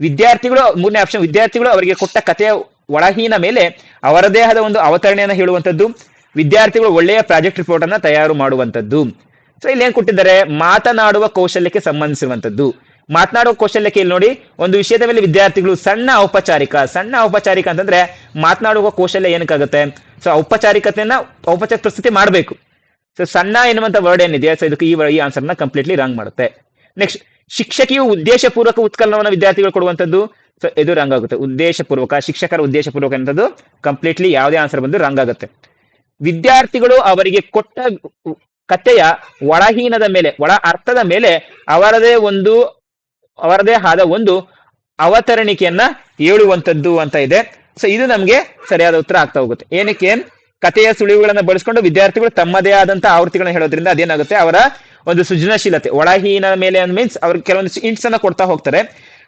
ವಿದ್ಯಾರ್ಥಿಗಳು, ಮೂರನೇ ಆಪ್ಷನ್ ವಿದ್ಯಾರ್ಥಿಗಳು ಅವರಿಗೆ ಕೊಟ್ಟ ಕಥೆಯ ಒಳಹೀನ ಮೇಲೆ ಅವರದೇ ಆದ ಒಂದು ಅವತರಣೆಯನ್ನು ಹೇಳುವಂಥದ್ದು. ವಿದ್ಯಾರ್ಥಿಗಳು ಒಳ್ಳೆಯ ಪ್ರಾಜೆಕ್ಟ್ ರಿಪೋರ್ಟ್ ಅನ್ನ ತಯಾರು ಮಾಡುವಂಥದ್ದು. ಸೊ ಇಲ್ಲಿ ಏನ್ ಕೊಟ್ಟಿದ್ದಾರೆ? ಮಾತನಾಡುವ ಕೌಶಲ್ಯಕ್ಕೆ ಸಂಬಂಧಿಸಿರುವಂಥದ್ದು. ಮಾತನಾಡುವ ಕೌಶಲ್ಯಕ್ಕೆ ಇಲ್ಲಿ ನೋಡಿ, ಒಂದು ವಿಷಯದ ಮೇಲೆ ವಿದ್ಯಾರ್ಥಿಗಳು ಸಣ್ಣ ಔಪಚಾರಿಕ ಸಣ್ಣ ಔಪಚಾರಿಕ ಅಂತಂದ್ರೆ ಮಾತನಾಡುವ ಕೌಶಲ್ಯ ಏನಕ್ಕಾಗುತ್ತೆ? ಸೊ ಔಪಚಾರಿಕತೆಯನ್ನ, ಔಪಚಾರಿಕ ಪ್ರಸ್ತುತಿ ಮಾಡಬೇಕು. ಸೊ ಸಣ್ಣ ಎನ್ನುವಂತ ವರ್ಡ್ ಏನಿದೆ ಸೊ ಇದಕ್ಕೆ ಈ ಈ ಆನ್ಸರ್ನ ಕಂಪ್ಲೀಟ್ಲಿ ರಾಂಗ್ ಮಾಡುತ್ತೆ. ನೆಕ್ಸ್ಟ್ ಶಿಕ್ಷಕಿಯು ಉದ್ದೇಶಪೂರ್ವಕ ಉತ್ಕಲನವನ್ನು ವಿದ್ಯಾರ್ಥಿಗಳು ಕೊಡುವಂಥದ್ದು? ಸೊ ಇದು ರಾಂಗ್ ಆಗುತ್ತೆ. ಉದ್ದೇಶಪೂರ್ವಕ, ಶಿಕ್ಷಕರ ಉದ್ದೇಶಪೂರ್ವಕ ಅನ್ನೋದು ಕಂಪ್ಲೀಟ್ಲಿ ಯಾವುದೇ ಆನ್ಸರ್ ಬಂದು ರಾಂಗ್ ಆಗುತ್ತೆ. ವಿದ್ಯಾರ್ಥಿಗಳು ಅವರಿಗೆ ಕೊಟ್ಟ ಕಥೆಯ ಒಳಹೀನದ ಮೇಲೆ, ಒಳ ಅರ್ಥದ ಮೇಲೆ ಅವರದೇ ಒಂದು, ಅವರದೇ ಆದ ಒಂದು ಅವತರಣಿಕೆಯನ್ನ ಹೇಳುವಂಥದ್ದು ಅಂತ ಇದೆ. ಸೊ ಇದು ನಮ್ಗೆ ಸರಿಯಾದ ಉತ್ತರ ಆಗ್ತಾ ಹೋಗುತ್ತೆ. ಏನಕ್ಕೆ? ಕಥೆಯ ಸುಳಿವುಗಳನ್ನು ಬಳಸ್ಕೊಂಡು ವಿದ್ಯಾರ್ಥಿಗಳು ತಮ್ಮದೇ ಆದಂತ ಆವೃತ್ತಿಗಳನ್ನ ಹೇಳೋದ್ರಿಂದ ಅದೇನಾಗುತ್ತೆ? ಅವರ ಒಂದು ಸೃಜನಶೀಲತೆ, ಒಳಹೀನ ಮೇಲೆ ಮೀನ್ಸ್ ಅವ್ರಿಗೆ ಕೆಲವೊಂದು ಇಂಟ್ಸ್ ಅನ್ನ ಕೊಡ್ತಾ ಹೋಗ್ತಾರೆ.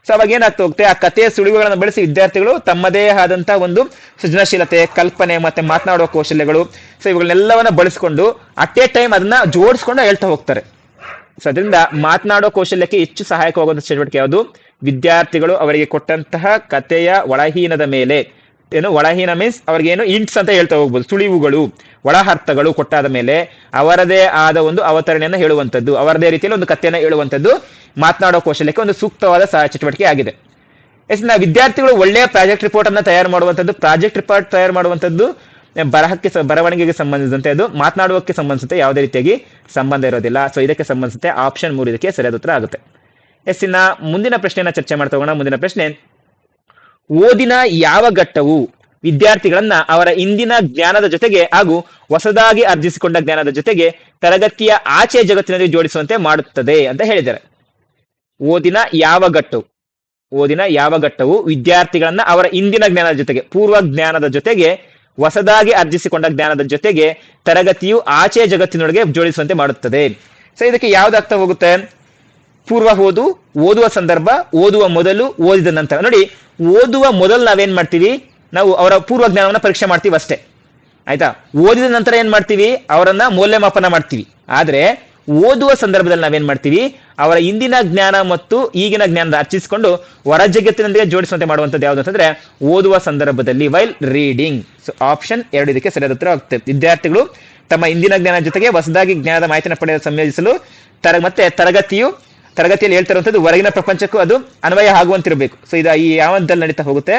ಸೊ ಅವಾಗ ಏನಾಗ್ತಾ ಹೋಗುತ್ತೆ? ಆ ಕಥೆಯ ಸುಳಿವುಗಳನ್ನು ಬಳಸಿ ವಿದ್ಯಾರ್ಥಿಗಳು ತಮ್ಮದೇ ಆದಂತ ಒಂದು ಸೃಜನಶೀಲತೆ, ಕಲ್ಪನೆ ಮತ್ತೆ ಮಾತನಾಡುವ ಕೌಶಲ್ಯಗಳು ಸೊ ಇವುಗಳನ್ನೆಲ್ಲವನ್ನ ಬಳಸ್ಕೊಂಡು ಅಟ್ ಎ ಟೈಮ್ ಅದನ್ನ ಜೋಡಿಸ್ಕೊಂಡು ಹೇಳ್ತಾ ಹೋಗ್ತಾರೆ. ಸೊ ಅದರಿಂದ ಮಾತನಾಡೋ ಕೌಶಲ್ಯಕ್ಕೆ ಹೆಚ್ಚು ಸಹಾಯಕವಾಗುವಂತ ಚಟುವಟಿಕೆ ಯಾವುದು? ವಿದ್ಯಾರ್ಥಿಗಳು ಅವರಿಗೆ ಕೊಟ್ಟಂತಹ ಕಥೆಯ ಒಳಹೀನದ ಮೇಲೆ. ಏನು ಒಳಹೀನ ಮೀನ್ಸ್ ಅವ್ರಿಗೆ ಏನು ಇಂಟ್ಸ್ ಅಂತ ಹೇಳ್ತಾ ಹೋಗ್ಬೋದು, ಸುಳಿವುಗಳು, ಒಳಹರ್ಥಗಳು ಕೊಟ್ಟಾದ ಮೇಲೆ ಅವರದೇ ಆದ ಒಂದು ಅವತರಣೆಯನ್ನು ಹೇಳುವಂಥದ್ದು, ಅವರದೇ ರೀತಿಯಲ್ಲಿ ಒಂದು ಕಥೆಯನ್ನು ಹೇಳುವಂಥದ್ದು ಮಾತನಾಡೋ ಕೌಶಲ್ಯಕ್ಕೆ ಒಂದು ಸೂಕ್ತವಾದ ಸಹ ಚಟುವಟಿಕೆ ಆಗಿದೆ. ಎಸ್ ನಾ ವಿದ್ಯಾರ್ಥಿಗಳು ಒಳ್ಳೆಯ ಪ್ರಾಜೆಕ್ಟ್ ರಿಪೋರ್ಟ್ ಅನ್ನ ತಯಾರು ಮಾಡುವಂಥದ್ದು, ಪ್ರಾಜೆಕ್ಟ್ ರಿಪೋರ್ಟ್ ತಯಾರು ಮಾಡುವಂಥದ್ದು ಬರಹಕ್ಕೆ ಬರವಣಿಗೆಗೆ ಸಂಬಂಧಿಸಿದಂತೆ ಅದು ಮಾತನಾಡುವಕ್ಕೆ ಸಂಬಂಧಿಸಿದಂತೆ ಯಾವುದೇ ರೀತಿಯಾಗಿ ಸಂಬಂಧ ಇರೋದಿಲ್ಲ. ಸೊ ಇದಕ್ಕೆ ಸಂಬಂಧಿಸಿದಂತೆ ಆಪ್ಷನ್ ಮೂರು ಇದಕ್ಕೆ ಸರಿಯಾದ ಉತ್ತರ ಆಗುತ್ತೆ. ಎಸ್, ಇನ್ನ ಮುಂದಿನ ಪ್ರಶ್ನೆಯನ್ನ ಚರ್ಚೆ ಮಾಡ್ತಾ ಹೋಗೋಣ. ಮುಂದಿನ ಪ್ರಶ್ನೆ ಓದಿನ ಯಾವ ಘಟ್ಟವು? ವಿದ್ಯಾರ್ಥಿಗಳನ್ನ ಅವರ ಇಂದಿನ ಜ್ಞಾನದ ಜೊತೆಗೆ ಹಾಗೂ ಹೊಸದಾಗಿ ಅರ್ಜಿಸಿಕೊಂಡ ಜ್ಞಾನದ ಜೊತೆಗೆ ತರಗತಿಯ ಆಚೆ ಜಗತ್ತಿನಲ್ಲಿ ಜೋಡಿಸುವಂತೆ ಮಾಡುತ್ತದೆ ಅಂತ ಹೇಳಿದ್ದಾರೆ. ಓದಿನ ಯಾವ ಘಟ್ಟವು? ಓದಿನ ಯಾವ ಘಟ್ಟವು? ವಿದ್ಯಾರ್ಥಿಗಳನ್ನ ಅವರ ಇಂದಿನ ಜ್ಞಾನದ ಜೊತೆಗೆ, ಪೂರ್ವ ಜ್ಞಾನದ ಜೊತೆಗೆ, ಹೊಸದಾಗಿ ಅರ್ಜಿಸಿಕೊಂಡ ಜ್ಞಾನದ ಜೊತೆಗೆ ತರಗತಿಯು ಆಚೆ ಜಗತ್ತಿನೊಳಗೆ ಜೋಡಿಸುವಂತೆ ಮಾಡುತ್ತದೆ. ಸೊ ಇದಕ್ಕೆ ಯಾವ್ದಾಗ್ತಾ ಹೋಗುತ್ತೆ? ಪೂರ್ವ ಓದು ಓದುವ ಸಂದರ್ಭ, ಓದುವ ಮೊದಲು, ಓದಿದ ನಂತರ. ನೋಡಿ, ಓದುವ ಮೊದಲು ನಾವೇನ್ ಮಾಡ್ತೀವಿ? ನಾವು ಅವರ ಪೂರ್ವ ಜ್ಞಾನವನ್ನ ಪರೀಕ್ಷೆ ಮಾಡ್ತೀವಿ ಅಷ್ಟೇ. ಆಯ್ತಾ? ಓದಿದ ನಂತರ ಏನ್ ಮಾಡ್ತೀವಿ? ಅವರನ್ನ ಮೌಲ್ಯಮಾಪನ ಮಾಡ್ತೀವಿ. ಆದ್ರೆ, ಓದುವ ಸಂದರ್ಭದಲ್ಲಿ ನಾವೇನ್ ಮಾಡ್ತೀವಿ? ಅವರ ಇಂದಿನ ಜ್ಞಾನ ಮತ್ತು ಈಗಿನ ಜ್ಞಾನದ ಅರ್ಚಿಸಿಕೊಂಡು ಹೊರ ಜಗತ್ತಿನೊಂದಿಗೆ ಜೋಡಿಸುವಂತೆ ಮಾಡುವಂತದ್ದು ಯಾವುದು ಅಂತಂದ್ರೆ, ಓದುವ ಸಂದರ್ಭದಲ್ಲಿ ವೈಲ್ ರೀಡಿಂಗ್ ಸೊ ಆಪ್ಷನ್ ಎರಡು ಇದಕ್ಕೆ ಸರಿಯಾದ ಉತ್ತರ ಆಗ್ತದೆ ವಿದ್ಯಾರ್ಥಿಗಳು ತಮ್ಮ ಇಂದಿನ ಜ್ಞಾನ ಜೊತೆಗೆ ಹೊಸದಾಗಿ ಜ್ಞಾನದ ಮಾಹಿತಿಯನ್ನು ಪಡೆಯಲು ಸಂಯೋಜಿಸಲು, ತರ ಮತ್ತೆ ತರಗತಿಯು ತರಗತಿಯಲ್ಲಿ ಹೇಳ್ತಾ ಇರುವಂತದ್ದು ಹೊರಗಿನ ಪ್ರಪಂಚಕ್ಕೂ ಅದು ಅನ್ವಯ ಆಗುವಂತಿರಬೇಕು. ಸೊ ಇದು ಈ ಯಾವಂತದಲ್ಲಿ ನಡೀತಾ ಹೋಗುತ್ತೆ,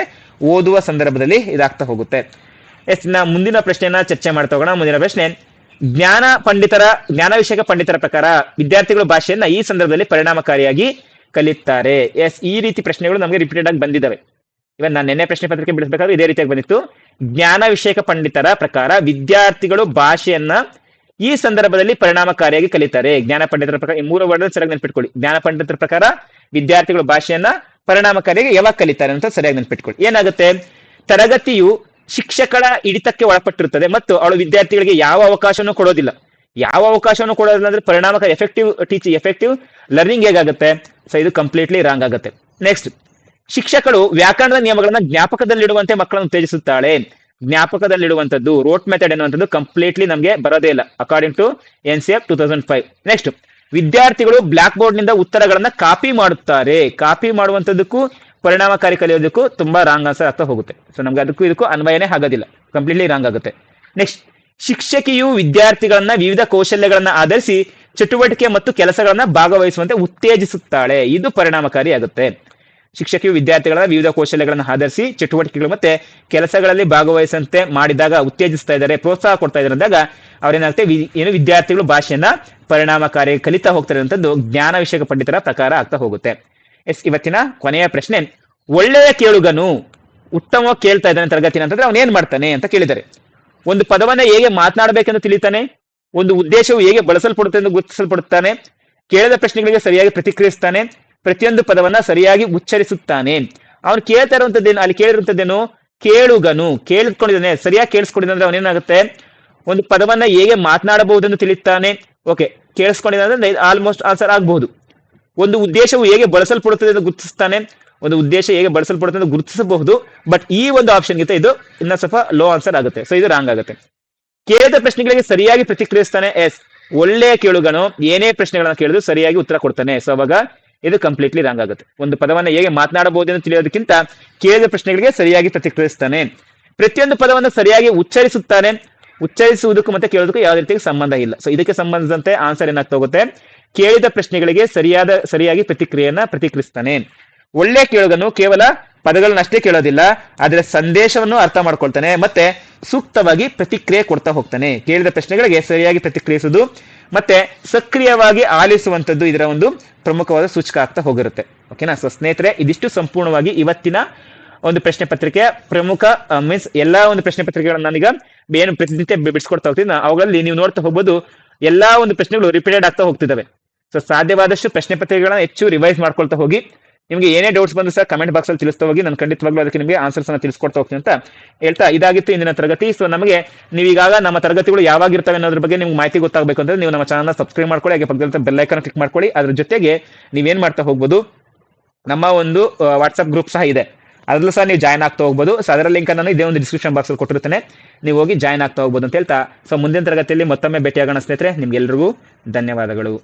ಓದುವ ಸಂದರ್ಭದಲ್ಲಿ ಇದಾಗ್ತಾ ಹೋಗುತ್ತೆ. ಎಸ್ ನಾ ಮುಂದಿನ ಪ್ರಶ್ನೆಯನ್ನ ಚರ್ಚೆ ಮಾಡ್ತಾ ಹೋಗೋಣ. ಮುಂದಿನ ಪ್ರಶ್ನೆ, ಜ್ಞಾನ ಪಂಡಿತರ, ಜ್ಞಾನ ವಿಷಯಕ ಪಂಡಿತರ ಪ್ರಕಾರ ವಿದ್ಯಾರ್ಥಿಗಳು ಭಾಷೆಯನ್ನ ಈ ಸಂದರ್ಭದಲ್ಲಿ ಪರಿಣಾಮಕಾರಿಯಾಗಿ ಕಲಿತಾರೆ. ಎಸ್, ಈ ರೀತಿ ಪ್ರಶ್ನೆಗಳು ನಮಗೆ ರಿಪೀಟೆಡ್ ಆಗಿ ಬಂದಿದ್ದಾವೆ. ಇವನ್ ನಾನು ನಿನ್ನೆ ಪ್ರಶ್ನೆ ಪತ್ರಿಕೆ ಬಿಡಿಸಬೇಕಾದ್ರೆ ಇದೇ ರೀತಿಯಾಗಿ ಬಂದಿತ್ತು. ಜ್ಞಾನ ವಿಷಯಕ ಪಂಡಿತರ ಪ್ರಕಾರ ವಿದ್ಯಾರ್ಥಿಗಳು ಭಾಷೆಯನ್ನ ಈ ಸಂದರ್ಭದಲ್ಲಿ ಪರಿಣಾಮಕಾರಿಯಾಗಿ ಕಲಿತಾರೆ. ಜ್ಞಾನ ಪಂಡಿತರ ಪ್ರಕಾರ ಈ ಮೂರು ವರ್ಡ್ ಸರಿಯಾಗಿ ನೆನ್ಪಿಟ್ಕೊಳ್ಳಿ. ಜ್ಞಾನ ಪಂಡಿತರ ಪ್ರಕಾರ ವಿದ್ಯಾರ್ಥಿಗಳು ಭಾಷೆಯನ್ನ ಪರಿಣಾಮಕಾರಿಯಾಗಿ ಯಾವಾಗ ಕಲಿತಾರೆ ಅಂತ ಸರಿಯಾಗಿ ನೆನ್ಪಿಟ್ಕೊಳ್ಳಿ. ಏನಾಗುತ್ತೆ? ತರಗತಿಯು ಶಿಕ್ಷಕರ ಹಿಡಿತಕ್ಕೆ ಒಳಪಟ್ಟಿರುತ್ತದೆ ಮತ್ತು ಅವಳು ವಿದ್ಯಾರ್ಥಿಗಳಿಗೆ ಯಾವ ಅವಕಾಶನೂ ಕೊಡೋದಿಲ್ಲ. ಯಾವ ಅವಕಾಶವನ್ನು ಕೊಡೋದಿಲ್ಲ ಅಂದ್ರೆ ಪರಿಣಾಮಕಾರಿ ಎಫೆಕ್ಟಿವ್ ಟೀಚಿಂಗ್ ಎಫೆಕ್ಟಿವ್ ಲರ್ನಿಂಗ್ ಹೇಗಾಗುತ್ತೆ? ಸೊ ಇದು ಕಂಪ್ಲೀಟ್ಲಿ ರಾಂಗ್ ಆಗುತ್ತೆ. ನೆಕ್ಸ್ಟ್ ಶಿಕ್ಷಕರು ವ್ಯಾಕರಣದ ನಿಯಮಗಳನ್ನ ಜ್ಞಾಪಕದಲ್ಲಿಡುವಂತೆ ಮಕ್ಕಳನ್ನು ಉತ್ತೇಜಿಸುತ್ತಾಳೆ. ಜ್ಞಾಪಕದಲ್ಲಿಡುವಂತದ್ದು ರೋಟ್ ಮೆಥಡ್ ಎನ್ನುವಂಥದ್ದು ಕಂಪ್ಲೀಟ್ಲಿ ನಮಗೆ ಬರೋದೇ ಇಲ್ಲ according to N C F two thousand five next ವಿದ್ಯಾರ್ಥಿಗಳು ಬ್ಲಾಕ್ ಬೋರ್ಡ್ನಿಂದ ಉತ್ತರಗಳನ್ನ ಕಾಪಿ ಮಾಡುತ್ತಾರೆ. ಕಾಪಿ ಮಾಡುವಂಥದ್ದಕ್ಕೂ ಪರಿಣಾಮಕಾರಿ ಕಲಿಯೋದಕ್ಕೂ ತುಂಬಾ ರಾಂಗ್ ಆನ್ಸರ್ ಆಗ್ತಾ ಹೋಗುತ್ತೆ. ಸೊ ನಮ್ಗೆ ಅದಕ್ಕೂ ಇದಕ್ಕೂ ಅನ್ವಯನೇ ಆಗೋದಿಲ್ಲ. ಕಂಪ್ಲೀಟ್ಲಿ ರಾಂಗ್ ಆಗುತ್ತೆ. ನೆಕ್ಸ್ಟ್ ಶಿಕ್ಷಕಿಯು ವಿದ್ಯಾರ್ಥಿಗಳನ್ನ ವಿವಿಧ ಕೌಶಲ್ಯಗಳನ್ನ ಆಧರಿಸಿ ಚಟುವಟಿಕೆ ಮತ್ತು ಕೆಲಸಗಳನ್ನ ಭಾಗವಹಿಸುವಂತೆ ಉತ್ತೇಜಿಸುತ್ತಾಳೆ. ಇದು ಪರಿಣಾಮಕಾರಿ ಆಗುತ್ತೆ. ಶಿಕ್ಷಕಿಯು ವಿದ್ಯಾರ್ಥಿಗಳ ವಿವಿಧ ಕೌಶಲ್ಯಗಳನ್ನು ಆಧರಿಸಿ ಚಟುವಟಿಕೆಗಳು ಮತ್ತೆ ಕೆಲಸಗಳಲ್ಲಿ ಭಾಗವಹಿಸಂತೆ ಮಾಡಿದಾಗ ಉತ್ತೇಜಿಸ್ತಾ ಇದ್ದಾರೆ, ಪ್ರೋತ್ಸಾಹ ಕೊಡ್ತಾ ಇದ್ದಾರೆ ಅಂದಾಗ ಅವ್ರೇನಾಗುತ್ತೆ ಏನು ವಿದ್ಯಾರ್ಥಿಗಳು ಭಾಷೆಯನ್ನ ಪರಿಣಾಮಕಾರಿ ಕಲಿತಾ ಹೋಗ್ತಾರೆ ಅಂತದ್ದು ಜ್ಞಾನ ವಿಷಯಕ ಪಂಡಿತರ ಪ್ರಕಾರ ಆಗ್ತಾ ಹೋಗುತ್ತೆ. ಎಸ್, ಇವತ್ತಿನ ಕೊನೆಯ ಪ್ರಶ್ನೆ, ಒಳ್ಳೆಯ ಕೇಳುಗನು ಉತ್ತಮ ಕೇಳ್ತಾ ಇದ್ದಾನೆ ತರಗತಿನ ಅಂತಂದ್ರೆ ಅವನು ಏನ್ ಮಾಡ್ತಾನೆ ಅಂತ ಕೇಳಿದ್ದಾರೆ. ಒಂದು ಪದವನ್ನ ಹೇಗೆ ಮಾತನಾಡಬೇಕೆಂದು ತಿಳಿತಾನೆ, ಒಂದು ಉದ್ದೇಶವು ಹೇಗೆ ಬಳಸಲ್ಪಡುತ್ತೆ ಎಂದು ಗುರುತಿಸಲ್ಪಡುತ್ತಾನೆ, ಕೇಳಿದ ಪ್ರಶ್ನೆಗಳಿಗೆ ಸರಿಯಾಗಿ ಪ್ರತಿಕ್ರಿಯಿಸ್ತಾನೆ ಪ್ರತಿಯೊಂದು ಪದವನ್ನ ಸರಿಯಾಗಿ ಉಚ್ಚರಿಸುತ್ತಾನೆ. ಅವನು ಕೇಳ್ತಾ ಇರುವಂತದ್ದೇನು ಅಲ್ಲಿ ಕೇಳಿರುವಂತದ್ದೇನು? ಕೇಳುಗನು. ಕೇಳಿಕೊಂಡಿದ್ದಾನೆ ಸರಿಯಾಗಿ ಕೇಳಿಸ್ಕೊಂಡಿದ್ದಾನೆ ಅವನೇನಾಗುತ್ತೆ? ಒಂದು ಪದವನ್ನ ಹೇಗೆ ಮಾತನಾಡಬಹುದೆಂದು ತಿಳಿತಾನೆ ಓಕೆ ಕೇಳಿಸ್ಕೊಂಡಿದ್ದಾನೆ ಆಲ್ಮೋಸ್ಟ್ ಆನ್ಸರ್ ಆಗಬಹುದು ಒಂದು ಉದ್ದೇಶವು ಹೇಗೆ ಬಳಸಲ್ಪಡುತ್ತದೆ ಎಂದು ಗುರುತಿಸ್ತಾನೆ. ಒಂದು ಉದ್ದೇಶ ಹೇಗೆ ಬಳಸಲ್ಪಡುತ್ತದೆ ಎಂದು ಗುರುತಿಸಬಹುದು. ಬಟ್ ಈ ಒಂದು ಆಪ್ಷನ್ ಗಿಂತ ಇದು ಇನ್ನ ಸ್ವಲ್ಪ ಲೋ ಆನ್ಸರ್ ಆಗುತ್ತೆ. ಸೊ ಇದು ರಾಂಗ್ ಆಗುತ್ತೆ. ಕೇಳಿದ ಪ್ರಶ್ನೆಗಳಿಗೆ ಸರಿಯಾಗಿ ಪ್ರತಿಕ್ರಿಯಿಸ್ತಾನೆ. ಎಸ್ ಒಳ್ಳೆಯ ಕೇಳುಗನು ಏನೇ ಪ್ರಶ್ನೆಗಳನ್ನ ಕೇಳಿದ್ರು ಸರಿಯಾಗಿ ಉತ್ತರ ಕೊಡ್ತಾನೆ. ಸೊ ಅವಾಗ ಇದು ಕಂಪ್ಲೀಟ್ಲಿ ರಾಂಗ್ ಆಗುತ್ತೆ. ಒಂದು ಪದವನ್ನ ಹೇಗೆ ಮಾತನಾಡಬಹುದು ಎಂದು ತಿಳಿಯೋದಕ್ಕಿಂತ ಕೇಳಿದ ಪ್ರಶ್ನೆಗಳಿಗೆ ಸರಿಯಾಗಿ ಪ್ರತಿಕ್ರಿಯಿಸ್ತಾನೆ. ಪ್ರತಿಯೊಂದು ಪದವನ್ನು ಸರಿಯಾಗಿ ಉಚ್ಚರಿಸುತ್ತಾನೆ. ಉಚ್ಚರಿಸುವುದಕ್ಕೂ ಮತ್ತೆ ಕೇಳೋದಕ್ಕೂ ಯಾವುದೇ ರೀತಿಯ ಸಂಬಂಧ ಇಲ್ಲ. ಸೊ ಇದಕ್ಕೆ ಸಂಬಂಧಿಸಿದಂತೆ ಆನ್ಸರ್ ಏನಾಗ್ತಾ ಹೋಗುತ್ತೆ? ಕೇಳಿದ ಪ್ರಶ್ನೆಗಳಿಗೆ ಸರಿಯಾದ, ಸರಿಯಾಗಿ ಪ್ರತಿಕ್ರಿಯೆಯನ್ನ ಪ್ರತಿಕ್ರಿಯಿಸ್ತಾನೆ. ಒಳ್ಳೆ ಕೇಳುಗನು ಕೇವಲ ಪದಗಳನ್ನಷ್ಟೇ ಕೇಳೋದಿಲ್ಲ, ಆದರೆ ಸಂದೇಶವನ್ನು ಅರ್ಥ ಮಾಡ್ಕೊಳ್ತಾನೆ, ಮತ್ತೆ ಸೂಕ್ತವಾಗಿ ಪ್ರತಿಕ್ರಿಯೆ ಕೊಡ್ತಾ ಹೋಗ್ತಾನೆ. ಕೇಳಿದ ಪ್ರಶ್ನೆಗಳಿಗೆ ಸರಿಯಾಗಿ ಪ್ರತಿಕ್ರಿಯಿಸುವುದು, ಮತ್ತೆ ಸಕ್ರಿಯವಾಗಿ ಆಲಿಸುವಂತದ್ದು ಇದರ ಒಂದು ಪ್ರಮುಖವಾದ ಸೂಚಕ ಆಗ್ತಾ ಹೋಗಿರುತ್ತೆ. ಓಕೆನಾ ಸೊ ಸ್ನೇಹಿತರೆ, ಇದಿಷ್ಟು ಸಂಪೂರ್ಣವಾಗಿ ಇವತ್ತಿನ ಒಂದು ಪ್ರಶ್ನೆ ಪತ್ರಿಕೆಯ ಪ್ರಮುಖ ಮೀನ್ಸ್ ಎಲ್ಲಾ ಒಂದು ಪ್ರಶ್ನೆ ಪತ್ರಿಕೆಗಳನ್ನ ನಾನೀಗ ಏನು ಪ್ರತಿನಿತ್ಯ ಬಿಡಿಸ್ಕೊಡ್ತಾ ಹೋಗ್ತೀನಿ. ಅವುಗಳಲ್ಲಿ ನೀವು ನೋಡ್ತಾ ಹೋಗ್ಬೋದು, ಎಲ್ಲಾ ಒಂದು ಪ್ರಶ್ನೆಗಳು ರಿಪೀಟೆಡ್ ಆಗ್ತಾ ಹೋಗ್ತಿದ್ದಾವೆ. ಸೊ ಸಾಧ್ಯವಾದಷ್ಟು ಪ್ರಶ್ನೆ ಪತ್ರಿಕೆಗಳನ್ನ ಹೆಚ್ಚು ರಿವೈಸ್ ಮಾಡ್ಕೊಳ್ತಾ ಹೋಗಿ ನಿಮಗೆ ಏನೇ ಡೌಟ್ಸ್ ಬಂದು ಸಹ ಕಮೆಂಟ್ ಬಾಕ್ಸ್ ಅಲ್ಲಿ ತಿಳಿಸ್ತಾ ಹೋಗಿ. ನಾನು ಖಂಡಿತವಾಗ್ಲೂ ಅದಕ್ಕೆ ನಿಮಗೆ ಆನ್ಸರ್ಸ್ ಅನ್ನ ತಿಳಿಸ್ಕೊಡ್ತಾ ಹೋಗ್ತೀನಿ ಅಂತ ಹೇಳ್ತಾ ಇದಾಗಿತ್ತು ಇಂದಿನ ತರಗತಿ. ಸೊ ನಮಗೆ ನೀವೀಗಾಗ ನಮ್ಮ ತರಗತಿಗಳು ಯಾವಾಗ ಇರ್ತವೆ ಅನ್ನೋದ್ರ ಬಗ್ಗೆ ನಿಮ್ಗೆ ಮಾಹಿತಿ ಗೊತ್ತಾಗಬೇಕು ಅಂದ್ರೆ ನೀವು ನಮ್ಮ ಚಾನಲ್ನ ಸಬ್ಸ್ಕ್ರೈಬ್ ಮಾಡ್ಕೊಳ್ಳಿ, ಹಾಗೆ ಪಕ್ಕದಲ್ಲಿ ಬೆಲ್ ಐಕಾನ್ ಕ್ಲಿಕ್ ಮಾಡ್ಕೊಳ್ಳಿ. ಅದ್ರ ಜೊತೆಗೆ ನೀವೇನ್ ಮಾಡ್ತಾ ಹೋಗ್ಬೋದು, ನಮ್ಮ ಒಂದು ವಾಟ್ಸಪ್ ಗ್ರೂಪ್ ಸಹ ಇದೆ. ಅದ್ರಲ್ಲೂ ಸಹ ನೀವು ಜಾಯ್ನ್ ಆಗ್ತಾ ಹೋಗ್ಬೋದು. ಸೊ ಅದರ ಲಿಂಕ್ ನಾನು ಇದೇ ಒಂದು ಡಿಸ್ಕ್ರಿಪ್ಷನ್ ಬಾಕ್ಸ್ ಅಲ್ಲಿ ಕೊಟ್ಟಿರ್ತೇನೆ ನೀವು ಹೋಗಿ ಜಾಯ್ನ್ ಆಗ್ತಾ ಹೋಗ್ಬೋದು ಅಂತ ಹೇಳ್ತಾ. ಸೊ ಮುಂದಿನ ತರಗತಿಯಲ್ಲಿ ಮತ್ತೊಮ್ಮೆ ಭೇಟಿಯಾಗೋಣ ಸ್ನೇಹಿತರೆ. ನಿಮ್ಗೆಲ್ರಿಗೂ ಧನ್ಯವಾದಗಳು.